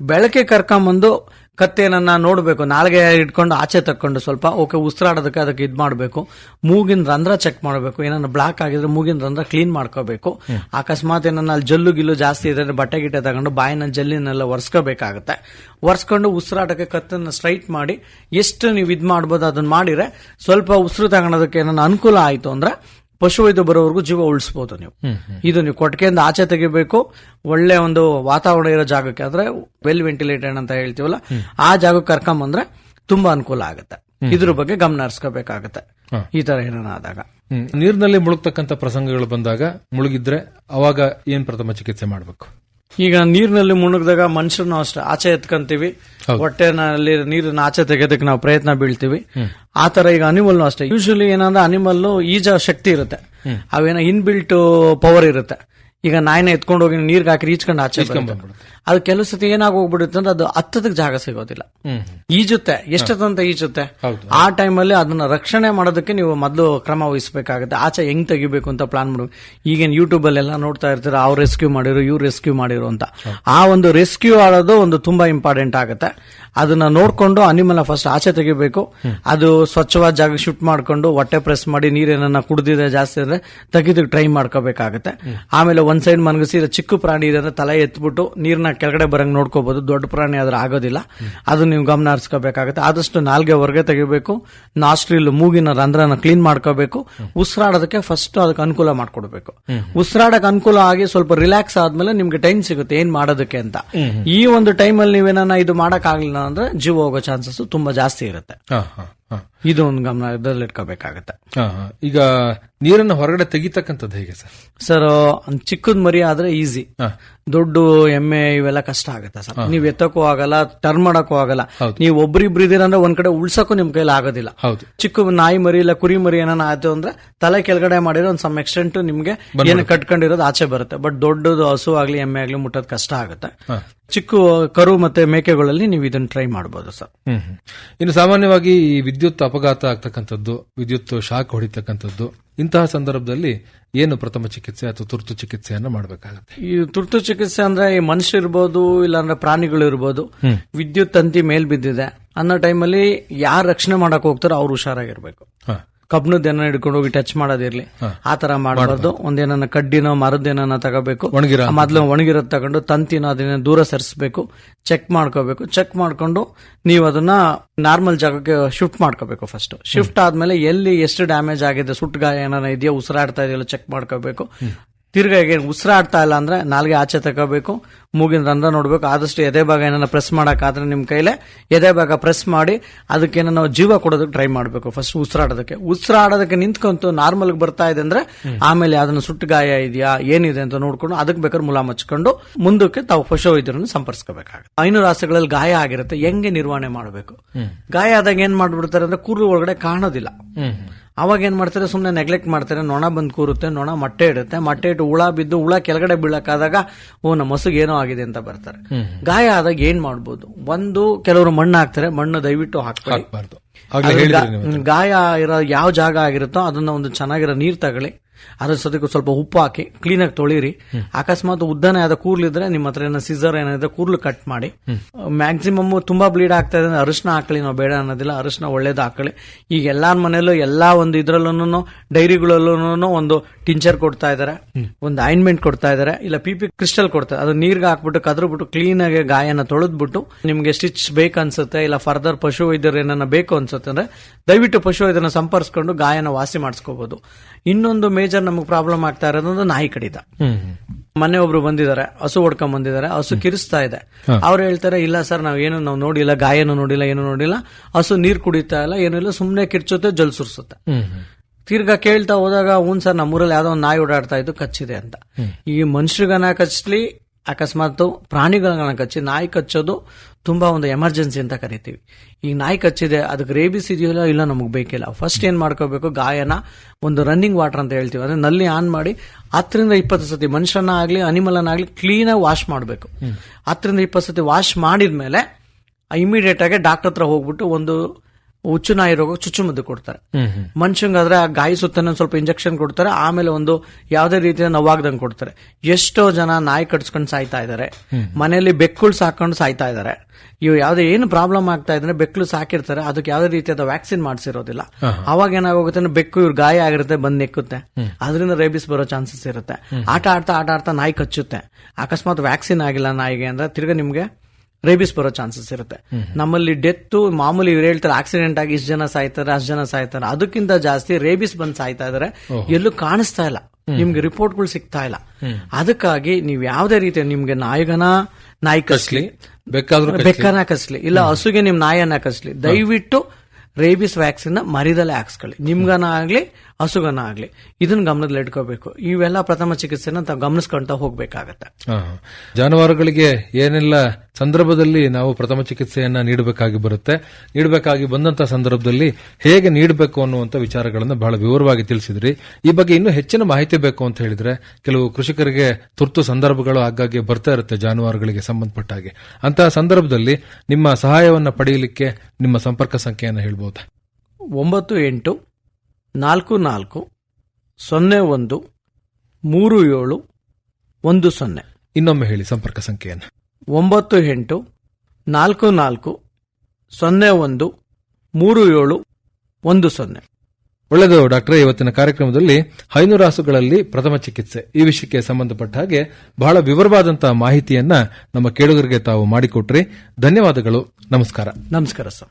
Speaker 3: ಬೆಳಕಿಗೆ ಕರ್ಕೊಂಬಂದು ಕತ್ತೇನನ್ನ ನೋಡಬೇಕು. ನಾಲ್ಗೆ ಇಟ್ಕೊಂಡು ಆಚೆ ತಕ್ಕೊಂಡು ಸ್ವಲ್ಪ ಓಕೆ ಉಸಿರಾಡೋದಕ್ಕೆ ಅದಕ್ಕೆ ಇದು ಮಾಡಬೇಕು. ಮೂಗಿನ ರಂಧ್ರ ಚೆಕ್ ಮಾಡಬೇಕು. ಏನನ್ನ ಬ್ಲಾಕ್ ಆಗಿದ್ರೆ ಮೂಗಿನ ರಂಧ್ರ ಕ್ಲೀನ್ ಮಾಡ್ಕೋಬೇಕು. ಅಕಸ್ಮಾತ್ ಏನನ್ನ ಅಲ್ಲಿ ಜಲ್ಲು ಗಿಲ್ಲು ಜಾಸ್ತಿ ಇದ್ರೆ ಬಟ್ಟೆ ಗಿಟ್ಟೆ ತಗೊಂಡು ಬಾಯಿನ ಜಲ್ಲಿನೆಲ್ಲ ಒರೆಸ್ಕೋಬೇಕಾಗುತ್ತೆ. ಒರೆಸ್ಕೊಂಡು ಉಸಿರಾಟಕ್ಕೆ ಕತ್ತನ್ನ ಸ್ಟ್ರೈಟ್ ಮಾಡಿ ಎಷ್ಟು ನೀವು ಇದು ಮಾಡ್ಬೋದು ಅದನ್ನ ಮಾಡಿದ್ರೆ ಸ್ವಲ್ಪ ಉಸಿರು ತಗೊಳೋದಕ್ಕೆ ಏನನ್ನ ಅನುಕೂಲ ಆಯಿತು ಅಂದ್ರೆ ಪಶುವೈದ್ಯ ಬರೋವರೆಗೂ ಜೀವ ಉಳಿಸಬಹುದು ನೀವು. ಇದು ನೀವು ಕೊಟ್ಟಿಗೆಯಿಂದ ಆಚೆ ತೆಗಿಬೇಕು. ಒಳ್ಳೆ ಒಂದು ವಾತಾವರಣ ಇರೋ ಜಾಗಕ್ಕೆ ಅಂದ್ರೆ ವೆಲ್ ವೆಂಟಿಲೇಟೆಡ್ ಅಂತ ಹೇಳ್ತೀವಲ್ಲ ಆ ಜಾಗಕ್ಕೆ ಕರ್ಕೊಂಬಂದ್ರೆ ತುಂಬಾ ಅನುಕೂಲ ಆಗುತ್ತೆ. ಇದ್ರ ಬಗ್ಗೆ ಗಮನ ಹರಿಸ್ಕೋಬೇಕಾಗತ್ತೆ. ಈ ತರ ಏನಾರ ಆದಾಗ.
Speaker 2: ನೀರಿನಲ್ಲಿ ಮುಳುಗ್ತಕ್ಕಂತ ಪ್ರಸಂಗಗಳು ಬಂದಾಗ ಮುಳುಗಿದ್ರೆ ಅವಾಗ ಏನ್ ಪ್ರಥಮ ಚಿಕಿತ್ಸೆ ಮಾಡಬೇಕು?
Speaker 3: ಈಗ ನೀರಿನಲ್ಲಿ ಮುಣುಗ್ದಾಗ ಮನುಷ್ಯರನ್ನು ಅಷ್ಟೇ ಆಚೆ ಎತ್ಕೊಂತೀವಿ. ಹೊಟ್ಟೆನಲ್ಲಿ ನೀರನ್ನ ಆಚೆ ತೆಗೆದಕ್ಕೆ ನಾವು ಪ್ರಯತ್ನ ಬೀಳ್ತೀವಿ. ಆ ತರ ಈಗ ಅನಿಮಲ್ನು ಅಷ್ಟೇ. ಯೂಶಲಿ ಏನಂದ್ರೆ ಅನಿಮಲ್ ಈಜ ಶಕ್ತಿ ಇರುತ್ತೆ. ಅವೇನೋ ಇನ್ಬಿಲ್ಟ್ ಪವರ್ ಇರುತ್ತೆ. ಈಗ ನಾಯಿನ ಎತ್ಕೊಂಡು ಹೋಗಿ ನೀರ್ಗೆ ಹಾಕಿ ಈಚ್ಕೊಂಡು ಆಚೆ. ಅದು ಕೆಲವು ಸತಿ ಏನಾಗ ಹೋಗ್ಬಿಡುತ್ತೆ ಅಂದ್ರೆ ಅದು ಹತ್ತದಕ್ಕೆ ಜಾಗ ಸಿಗೋದಿಲ್ಲ. ಈಜುತ್ತೆ. ಎಷ್ಟದಂತ ಈಜುತ್ತೆ? ಆ ಟೈಮಲ್ಲಿ ಅದನ್ನ ರಕ್ಷಣೆ ಮಾಡೋದಕ್ಕೆ ನೀವು ಮೊದಲು ಕ್ರಮ ವಹಿಸಬೇಕಾಗುತ್ತೆ. ಆಚೆ ಹೆಂಗ್ ತೆಗಿಬೇಕು ಅಂತ ಪ್ಲಾನ್ ಮಾಡಿ. ಈಗೇನ್ ಯೂಟ್ಯೂಬ್ ಅಲ್ಲೆಲ್ಲ ನೋಡ್ತಾ ಇರ್ತಾರೆ ಅವ್ರು ರೆಸ್ಕ್ಯೂ ಮಾಡಿರೋ ಇವ್ರು ರೆಸ್ಕ್ಯೂ ಮಾಡಿರೋ ಅಂತ. ಆ ಒಂದು ರೆಸ್ಕ್ಯೂ ಆಡೋದು ಒಂದು ತುಂಬಾ ಇಂಪಾರ್ಟೆಂಟ್ ಆಗುತ್ತೆ. ಅದನ್ನ ನೋಡ್ಕೊಂಡು ಅನಿಮಲ್ ಫಸ್ಟ್ ಆಚೆ ತೆಗಿಬೇಕು. ಅದು ಸ್ವಚ್ಛವಾದ ಜಾಗ ಶಿಫ್ಟ್ ಮಾಡ್ಕೊಂಡು ಹೊಟ್ಟೆ ಪ್ರೆಸ್ ಮಾಡಿ ನೀರೇನನ್ನ ಕುಡ್ದಿದೆ ಜಾಸ್ತಿ ಅಂದ್ರೆ ತೆಗೆದು ಟ್ರೈ ಮಾಡ್ಕೋಬೇಕಾಗುತ್ತೆ. ಆಮೇಲೆ ಒಂದ್ ಸೈಡ್ ಮನಗಿಸಿ ಚಿಕ್ಕ ಪ್ರಾಣಿ ಇದೆ ಅಂದ್ರೆ ತಲೆ ಎತ್ಬಿಟ್ಟು ನೀರ್ನ ಕೆಳಗಡೆ ಬರಂಗ್ ನೋಡ್ಕೋಬಹುದು ದೊಡ್ಡ ಪ್ರಾಣಿ ಆದ್ರೆ ಆಗೋದಿಲ್ಲ. ಅದು ನೀವು ಗಮನ ಹರಿಸ್ಕೋಬೇಕಾಗತ್ತೆ. ಆದಷ್ಟು ನಾಲ್ಗೆ ಹೊರಗೆ ತೆಗಿಬೇಕು. ನಾಸ್ಟ್ರಿಲ್ ಮೂಗಿನ ರಂಧ್ರನ ಕ್ಲೀನ್ ಮಾಡ್ಕೋಬೇಕು. ಉಸಿರಾಡೋದಕ್ಕೆ ಫಸ್ಟ್ ಅದಕ್ಕೆ ಅನುಕೂಲ ಮಾಡ್ಕೊಡ್ಬೇಕು. ಉಸಿರಾಡಕ್ಕೆ ಅನುಕೂಲ ಆಗಿ ಸ್ವಲ್ಪ ರಿಲ್ಯಾಕ್ಸ್ ಆದ್ಮೇಲೆ ನಿಮ್ಗೆ ಟೈಮ್ ಸಿಗುತ್ತೆ ಏನ್ ಮಾಡೋದಕ್ಕೆ ಅಂತ. ಈ ಒಂದು ಟೈಮ್ ಅಲ್ಲಿ ನೀವೇನ ಇದು ಮಾಡಕ್ ಆಗ್ಲಿಲ್ಲ ಅಂದ್ರೆ ಜೀವ ಹೋಗೋ ಚಾನ್ಸಸ್ ತುಂಬಾ ಜಾಸ್ತಿ ಇರುತ್ತೆ. ಇದು ಒಂದು ಗಮನ ಇಟ್ಕೋಬೇಕಾಗತ್ತೆ.
Speaker 2: ಈಗ ನೀರನ್ನು ಹೊರಗಡೆ ತೆಗಿತಕ್ಕಂಥದ್ದು ಹೇಗೆ ಸರ್?
Speaker 3: ಸರ್ ಚಿಕ್ಕದ ಮರಿ ಆದ್ರೆ ಈಸಿ. ದೊಡ್ಡ ಎಮ್ಮೆ ಇವೆಲ್ಲ ಕಷ್ಟ ಆಗುತ್ತೆ ಸರ್. ನೀವ್ ಎತ್ತಕ್ಕೂ ಆಗಲ್ಲ ಟರ್ನ್ ಮಾಡಕ್ಕೂ ಆಗಲ್ಲ. ನೀವು ಒಬ್ರಿಬ್ರಿದಿರಂದ್ರೆ ಒಂದ್ ಕಡೆ ಉಳ್ಸಕ್ಕೂ ನಿಮ್ ಕೈಲಿ ಆಗೋದಿಲ್ಲ. ಚಿಕ್ಕ ನಾಯಿ ಮರಿ ಇಲ್ಲ ಕುರಿ ಮರಿ ಏನಾನ ಆಯ್ತು ಅಂದ್ರೆ ತಲೆ ಕೆಳಗಡೆ ಮಾಡಿರೋ ಒಂದ್ ಸಮ್ ಎಕ್ಸ್ಟೆಂಟ್ ನಿಮ್ಗೆ ಏನು ಕಟ್ಕೊಂಡಿರೋದು ಆಚೆ ಬರುತ್ತೆ. ಬಟ್ ದೊಡ್ಡದು ಹಸು ಆಗ್ಲಿ ಎಮ್ಮೆ ಆಗ್ಲಿ ಮುಟ್ಟೋದು ಕಷ್ಟ ಆಗುತ್ತೆ. ಚಿಕ್ಕ ಕರು ಮತ್ತೆ ಮೇಕೆಗಳಲ್ಲಿ ನೀವು ಇದನ್ನ ಟ್ರೈ ಮಾಡಬಹುದು ಸರ್.
Speaker 2: ಇನ್ನು ಸಾಮಾನ್ಯವಾಗಿ ವಿದ್ಯುತ್ ಅಪಘಾತ ಆಗ್ತಕ್ಕಂಥದ್ದು ವಿದ್ಯುತ್ ಶಾಕ್ ಹೊಡಿತಕ್ಕಂಥದ್ದು ಇಂತಹ ಸಂದರ್ಭದಲ್ಲಿ ಏನು ಪ್ರಥಮ ಚಿಕಿತ್ಸೆ ಅಥವಾ ತುರ್ತು ಚಿಕಿತ್ಸೆಯನ್ನ ಮಾಡಬೇಕಾಗುತ್ತೆ?
Speaker 3: ಈ ತುರ್ತು ಚಿಕಿತ್ಸೆ ಅಂದ್ರೆ ಈ ಮನುಷ್ಯ ಇರ್ಬೋದು ಇಲ್ಲಾಂದ್ರೆ ಪ್ರಾಣಿಗಳು ಇರ್ಬೋದು ವಿದ್ಯುತ್ ತಂತಿ ಮೇಲ್ ಬಿದ್ದಿದೆ ಅನ್ನೋ ಟೈಮಲ್ಲಿ ಯಾರು ರಕ್ಷಣೆ ಮಾಡಕ್ ಹೋಗ್ತಾರೋ ಅವ್ರು ಹುಷಾರಾಗಿರ್ಬೇಕು.
Speaker 2: ಹಾ.
Speaker 3: ಕಬ್ಣದ ಹಿಡ್ಕೊಂಡು ಹೋಗಿ ಟಚ್ ಮಾಡೋದಿರ್ಲಿ ಆ ತರ ಮಾಡಬಾರ್ದು. ಒಂದೇನ ಕಡ್ಡಿನೋ ಮರದ್ದೇನ ತಗೋಬೇಕು.
Speaker 2: ಮೊದಲು
Speaker 3: ಮೊದ್ಲು ಒಣಗಿರೋದ್ ತಗೊಂಡು ತಂತಿನ ಅದನ್ನ ದೂರ ಸರಿಸಬೇಕು. ಚೆಕ್ ಮಾಡ್ಕೋಬೇಕು. ಚೆಕ್ ಮಾಡ್ಕೊಂಡು ನೀವು ಅದನ್ನ ನಾರ್ಮಲ್ ಜಾಗಕ್ಕೆ ಶಿಫ್ಟ್ ಮಾಡ್ಕೋಬೇಕು ಫಸ್ಟ್ ಶಿಫ್ಟ್ ಆದ್ಮೇಲೆ ಎಲ್ಲಿ ಎಷ್ಟು ಡ್ಯಾಮೇಜ್ ಆಗಿದೆ ಸುಟ್ಟ ಗಾಯ ಏನಾರ ಇದೆಯಾ ಉಸಿರಾಡ್ತಾ ಇದೆಯಲ್ಲ ಚೆಕ್ ಮಾಡ್ಕೋಬೇಕು. ತಿರ್ಗಾ ಈಗ ಉಸಿರಾಡ್ತಾ ಇಲ್ಲ ಅಂದ್ರೆ ನಾಲ್ಗೆ ಆಚೆ ತಗೋಬೇಕು ಮೂಗಿನ ರಂಧ್ರ ನೋಡಬೇಕು. ಆದಷ್ಟು ಎದೆ ಭಾಗ ಏನನ್ನ ಪ್ರೆಸ್ ಮಾಡಕ್ಕಾದ್ರೆ ನಿಮ್ ಕೈಲೇ ಎದೆ ಭಾಗ ಪ್ರೆಸ್ ಮಾಡಿ ಅದಕ್ಕೆ ನಾವು ಜೀವ ಕೊಡೋದಕ್ಕೆ ಟ್ರೈ ಮಾಡಬೇಕು ಫಸ್ಟ್ ಉಸಿರಾಡೋದಕ್ಕೆ. ಉಸಿರಾಡೋದಕ್ಕೆ ನಿಂತ್ಕೊಂತು ನಾರ್ಮಲ್ ಬರ್ತಾ ಇದೆ ಅಂದ್ರೆ ಆಮೇಲೆ ಅದನ್ನ ಸುಟ್ಟು ಗಾಯ ಇದೆಯಾ ಏನಿದೆ ಅಂತ ನೋಡ್ಕೊಂಡು ಅದಕ್ಕೆ ಬೇಕಾದ್ರೆ ಮುಲಾಮ್ ಹಚ್ಕೊಂಡು ಮುಂದಕ್ಕೆ ತಾವು ಪಶುವೈದ್ಯರನ್ನು ಸಂಪರ್ಸ್ಕೋಬೇಕಾಗುತ್ತೆ. ಐನೂರು ರಾಸಗಳಲ್ಲಿ ಗಾಯ ಆಗಿರುತ್ತೆ ಹೆಂಗೆ ನಿರ್ವಹಣೆ ಮಾಡಬೇಕು? ಗಾಯ ಆದಾಗ ಏನ್ ಮಾಡ್ಬಿಡ್ತಾರೆ ಅಂದ್ರೆ ಕೂರು ಒಳಗಡೆ ಕಾಣೋದಿಲ್ಲ. ಅವಾಗ ಏನ್ ಮಾಡ್ತಾರೆ? ಸುಮ್ನೆ ನೆಗ್ಲೆಕ್ಟ್ ಮಾಡ್ತಾರೆ. ನೊಣ ಬಂದ್ ಕೂರುತ್ತೆ ನೊಣ ಮೊಟ್ಟೆ ಇಡುತ್ತೆ. ಮೊಟ್ಟೆ ಇಟ್ಟು ಹುಳ ಬಿದ್ದು ಹುಳ ಕೆಳಗಡೆ ಬೀಳಕ್ಕಾದಾಗ ಓ ನಮ್ಮ ಮಸುಗ್ ಏನೋ ಆಗಿದೆ ಅಂತ ಬರ್ತಾರೆ. ಗಾಯ ಆದಾಗ ಏನ್ ಮಾಡ್ಬೋದು? ಒಂದು ಕೆಲವರು ಮಣ್ಣು ಹಾಕ್ತಾರೆ. ಮಣ್ಣು ದಯವಿಟ್ಟು
Speaker 2: ಹಾಕ್ಬಾರ್ದು.
Speaker 3: ಗಾಯ ಇರೋ ಯಾವ ಜಾಗ ಆಗಿರುತ್ತೋ ಅದನ್ನ ಒಂದು ಚೆನ್ನಾಗಿರೋ ನೀರ್ ತಗೊಳ್ಳಿ. ಅದ್ರ ಸದ್ಯಕ್ಕೆ ಸ್ವಲ್ಪ ಉಪ್ಪು ಹಾಕಿ ಕ್ಲೀನಾಗಿ ತೊಳಿರಿ. ಅಕಸ್ಮಾತ್ ಉದ್ದನೆ ಆದ ಕೂರ್ಲಿದ್ರೆ ನಿಮ್ಮ ಹತ್ರ ಏನೋ ಸಿಸರ್ ಏನಿದ್ರೆ ಕೂರ್ಲು ಕಟ್ ಮಾಡಿ. ಮ್ಯಾಕ್ಸಿಮಮ್ ತುಂಬಾ ಬ್ಲೀಡ್ ಆಗ್ತಾ ಇದೆ ಅರಿಶಿನ ಹಾಕಲಿ, ನಾವು ಬೇಡ ಅನ್ನೋದಿಲ್ಲ, ಅರಿಶಿನ ಒಳ್ಳೇದು ಹಾಕಳಿ ಈಗ ಎಲ್ಲಾರ ಮನೆಯಲ್ಲೂ ಎಲ್ಲಾ ಒಂದು ಇದ್ರಲ್ಲೂ ಡೈರಿಗಳಲ್ಲೂ ಒಂದು ಟಿಂಚರ್ ಕೊಡ್ತಾ ಇದಾರೆ. ಒಂದು ಆಯಿಂಟ್ಮೆಂಟ್ ಕೊಡ್ತಾ ಇದಾರೆ. ಇಲ್ಲ ಪಿ ಪಿ ಕ್ರಿಸ್ಟಲ್ ಕೊಡ್ತಾರೆ ಅದು ನೀರ್ಗೆ ಹಾಕ್ಬಿಟ್ಟು ಕದ್ರಬಿಟ್ಟು ಕ್ಲೀನ್ ಆಗಿ ಗಾಯನ ತೊಳೆದ್ಬಿಟ್ಟು ನಿಮ್ಗೆ ಸ್ಟಿಚ್ ಬೇಕನ್ಸುತ್ತೆ ಇಲ್ಲ ಫರ್ದರ್ ಪಶು ವೈದ್ಯರು ಏನನ್ನ ಬೇಕು ಅನ್ಸುತ್ತೆ ಅಂದ್ರೆ ದಯವಿಟ್ಟು ಪಶು ವೈದ್ಯನ ಸಂಪರ್ಸ್ಕೊಂಡು ಗಾಯನ ವಾಸಿ ಮಾಡಿಸ್ಕೋಬಹುದು ಇನ್ನೊಂದು ಮೇಜರ್ ನಮಗೆ ಪ್ರಾಬ್ಲಮ್ ಆಗ್ತಾ ಇರೋದು ನಾಯಿ ಕಡಿತ.
Speaker 2: ಮನೆ.
Speaker 3: ಮೊನ್ನೆ ಒಬ್ರು ಬಂದಿದ್ದಾರೆ ಹಸು ಹೊಡ್ಕೊಂಡ್ ಬಂದಿದ್ದಾರೆ ಹಸು ಕಿರಿಸ್ತಾ ಇದೆ. ಅವ್ರು ಹೇಳ್ತಾರೆ ಇಲ್ಲ ಸರ್ ನಾವ್ ಏನು ನಾವು ನೋಡಿಲ್ಲ ಗಾಯನು ನೋಡಿಲ್ಲ ಏನು ನೋಡಿಲ್ಲ ಹಸು ನೀರ್ ಕುಡಿತಾ ಇಲ್ಲ ಏನೂ ಇಲ್ಲ ಸುಮ್ನೆ ಕಿರ್ಚುತ್ತೆ ಜಲ್ ಸುರ್ಸುತ್ತೆ. ತಿರ್ಗಾ ಕೇಳ್ತಾ ಹೋದಾಗ ಹ್ಞೂ ಸರ್ ನಮ್ಮೂರಲ್ಲಿ ಯಾವ್ದೋ ಒಂದು ನಾಯಿ ಓಡಾಡ್ತಾ ಇದ್ದು ಕಚ್ಚಿದೆ ಅಂತ. ಈ ಮನುಷ್ಯರಿಗನ ಕಚ್ಚಲಿ ಅಕಸ್ಮಾತ್ ಪ್ರಾಣಿಗಳನ್ನ ಕಚ್ಚಿ, ನಾಯಿ ಕಚ್ಚೋದು ತುಂಬಾ ಒಂದು ಎಮರ್ಜೆನ್ಸಿ ಅಂತ ಕರಿತೀವಿ. ಈ ನಾಯಿ ಕಚ್ಚಿದೆ ಅದಕ್ಕೆ ರೇಬಿಸ್ ಇದೆಯಲ್ಲ, ಇಲ್ಲ ನಮಗೆ ಬೇಕಿಲ್ಲ. ಫಸ್ಟ್ ಏನ್ ಮಾಡ್ಕೋಬೇಕು? ಗಾಯನ, ಒಂದು ರನ್ನಿಂಗ್ ವಾಟರ್ ಅಂತ ಹೇಳ್ತೀವಿ. ಅಂದ್ರೆ ನಲ್ಲಿ ಆನ್ ಮಾಡಿ ಹತ್ತರಿಂದ ಇಪ್ಪತ್ತು ಸತಿ ಮನುಷ್ಯನ ಆಗಲಿ ಅನಿಮಲ್ ಆಗಲಿ ಕ್ಲೀನ್ ಆಗಿ ವಾಶ್ ಮಾಡಬೇಕು. ಹತ್ತರಿಂದ ಇಪ್ಪತ್ತು ಸತಿ ವಾಶ್ ಮಾಡಿದ್ಮೇಲೆ ಇಮಿಡಿಯೇಟ್ ಆಗಿ ಡಾಕ್ಟರ್ ಹತ್ರ ಹೋಗ್ಬಿಟ್ಟು ಒಂದು ಹುಚ್ಚು ನಾಯಿ ರೋಗ ಚುಚ್ಚುಮದ್ದು ಕೊಡ್ತಾರೆ. ಮನುಷ್ಯಂಗಾದ್ರೆ ಆ ಗಾಯಿ ಸುತ್ತನ ಸ್ವಲ್ಪ ಇಂಜೆಕ್ಷನ್ ಕೊಡ್ತಾರೆ ಆಮೇಲೆ ಒಂದು ಯಾವುದೇ ರೀತಿಯ ನೋವಾಗ್ದಂಗೆ ಕೊಡ್ತಾರೆ. ಎಷ್ಟೋ ಜನ ನಾಯಿ ಕಟ್ಸ್ಕೊಂಡು ಸಾಯ್ತಾ ಇದ್ದಾರೆ ಮನೆಯಲ್ಲಿ ಬೆಕ್ಕುಳು ಸಾಕೊಂಡು ಸಾಯ್ತಾ ಇದ್ದಾರೆ ಇವು ಯಾವ್ದೇ ಏನು ಪ್ರಾಬ್ಲಮ್ ಆಗ್ತಾ ಇದ್ರೆ ಬೆಕ್ಕಲು ಸಾಕಿರ್ತಾರೆ ಅದಕ್ಕೆ ಯಾವ್ದೇ ರೀತಿಯಾದ ವ್ಯಾಕ್ಸಿನ್ ಮಾಡಿಸಿರೋದಿಲ್ಲ. ಅವಾಗ ಏನಾಗೋಗುತ್ತೆ ಅಂದ್ರೆ ಬೆಕ್ಕು ಇವ್ರು ಗಾಯ ಆಗಿರುತ್ತೆ ಬಂದ್ ನೆಕ್ಕುತ್ತೆ. ಅದರಿಂದ ರೇಬಿಸ್ ಬರೋ ಚಾನ್ಸಸ್ ಇರುತ್ತೆ. ಆಟ ಆಡ್ತಾ ಆಟ ಆಡ್ತಾ ನಾಯಿ ಕಚ್ಚುತ್ತೆ. ಅಕಸ್ಮಾತ್ ವ್ಯಾಕ್ಸಿನ್ ಆಗಿಲ್ಲ ನಾಯಿಗೆ ಅಂದ್ರೆ ತಿರ್ಗಾ ನಿಮ್ಗೆ ರೇಬಿಸ್ ಬರೋ ಚಾನ್ಸಸ್ ಇರುತ್ತೆ. ನಮ್ಮಲ್ಲಿ ಡೆತ್ ಮಾಮೂಲಿ ಇವ್ರು ಹೇಳ್ತಾರೆ ಆಕ್ಸಿಡೆಂಟ್ ಆಗಿ ಇಷ್ಟು ಜನ ಸಾಯ್ತಾರೆ ಅಷ್ಟು ಜನ ಸಾಯ್ತಾರೆ. ಅದಕ್ಕಿಂತ ಜಾಸ್ತಿ ರೇಬಿಸ್ ಬಂದ್ ಸಾಯ್ತಾ ಇದಾರೆ. ಎಲ್ಲೂ ಕಾಣಿಸ್ತಾ ಇಲ್ಲ. ನಿಮ್ಗೆ ರಿಪೋರ್ಟ್ಗಳು ಸಿಗ್ತಾ ಇಲ್ಲ. ಅದಕ್ಕಾಗಿ ನೀವ್ ಯಾವ್ದೇ ರೀತಿ ನಿಮ್ಗೆ ನಾಯಿಗನ ನಾಯಿ ಕಸ್ಲಿ. ಬೆಕ್ಕನ ಕಸ್ಲಿ. ಇಲ್ಲ ಹಸುಗೆ ನಿಮ್ ನಾಯನ್ನ ಕಸ್ಲಿ. ದಯವಿಟ್ಟು ರೇಬಿಸ್ ವ್ಯಾಕ್ಸಿನ್ ಮರಿದಲ್ಲೇ ಹಾಕ್ಸ್ಕೊಳ್ಳಿ. ನಿಮ್ಗನ ಆಗ್ಲಿ ಹಸುಗನ ಆಗ್ಲಿ. ಇದನ್ನ ಗಮನದಲ್ಲಿ ಇಟ್ಕೋಬೇಕು. ಇವೆಲ್ಲ ಪ್ರಥಮ ಚಿಕಿತ್ಸೆನ ತಾವು ಗಮನಿಸ್ಕೊಂತ ಹೋಗ್ಬೇಕಾಗತ್ತೆ.
Speaker 2: ಜಾನುವಾರುಗಳಿಗೆ ಏನೆಲ್ಲ ಸಂದರ್ಭದಲ್ಲಿ ನಾವು ಪ್ರಥಮ ಚಿಕಿತ್ಸೆಯನ್ನ ನೀಡಬೇಕಾಗಿ ಬರುತ್ತೆ. ನೀಡಬೇಕಾಗಿ ಬಂದಂತಹ ಸಂದರ್ಭದಲ್ಲಿ ಹೇಗೆ ನೀಡಬೇಕು ಅನ್ನುವಂತ ವಿಚಾರಗಳನ್ನು ಬಹಳ ವಿವರವಾಗಿ ತಿಳಿಸಿದ್ರಿ. ಈ ಬಗ್ಗೆ ಇನ್ನೂ ಹೆಚ್ಚಿನ ಮಾಹಿತಿ ಬೇಕು ಅಂತ ಹೇಳಿದ್ರೆ ಕೆಲವು ಕೃಷಿಕರಿಗೆ ತುರ್ತು ಸಂದರ್ಭಗಳು ಆಗಾಗ್ಗೆ ಬರ್ತಾ ಇರುತ್ತೆ ಜಾನುವಾರುಗಳಿಗೆ ಸಂಬಂಧಪಟ್ಟ ಹಾಗೆ. ಅಂತಹ ಸಂದರ್ಭದಲ್ಲಿ ನಿಮ್ಮ ಸಹಾಯವನ್ನು ಪಡೆಯಲಿಕ್ಕೆ ನಿಮ್ಮ ಸಂಪರ್ಕ ಸಂಖ್ಯೆಯನ್ನು ಹೇಳಬಹುದು
Speaker 3: ಒಂಬತ್ತು ಎಂಟು ನಾಲ್ಕು ನಾಲ್ಕು ಸೊನ್ನೆ ಒಂದು ಮೂರು ಏಳು ಒಂದು ಸೊನ್ನೆ.
Speaker 2: ಇನ್ನೊಮ್ಮೆ ಹೇಳಿ ಸಂಪರ್ಕ ಸಂಖ್ಯೆಯನ್ನು.
Speaker 3: ಒಂಬತ್ತು ಎಂಟು ನಾಲ್ಕು ನಾಲ್ಕು ಸೊನ್ನೆ ಒಂದು ಮೂರು ಏಳು ಒಂದು ಸೊನ್ನೆ.
Speaker 2: ಒಳ್ಳೆಯದು ಡಾಕ್ಟರ್ ಇವತ್ತಿನ ಕಾರ್ಯಕ್ರಮದಲ್ಲಿ ಹೈನುರಾಸುಗಳಲ್ಲಿ ಪ್ರಥಮ ಚಿಕಿತ್ಸೆ. ಈ ವಿಷಯಕ್ಕೆ ಸಂಬಂಧಪಟ್ಟ ಹಾಗೆ ಬಹಳ ವಿವರವಾದಂತಹ ಮಾಹಿತಿಯನ್ನ ನಮ್ಮ ಕೇಳುಗರಿಗೆ ತಾವು ಮಾಡಿಕೊಟ್ರಿ. ಧನ್ಯವಾದಗಳು. ನಮಸ್ಕಾರ.
Speaker 3: ನಮಸ್ಕಾರ ಸರ್.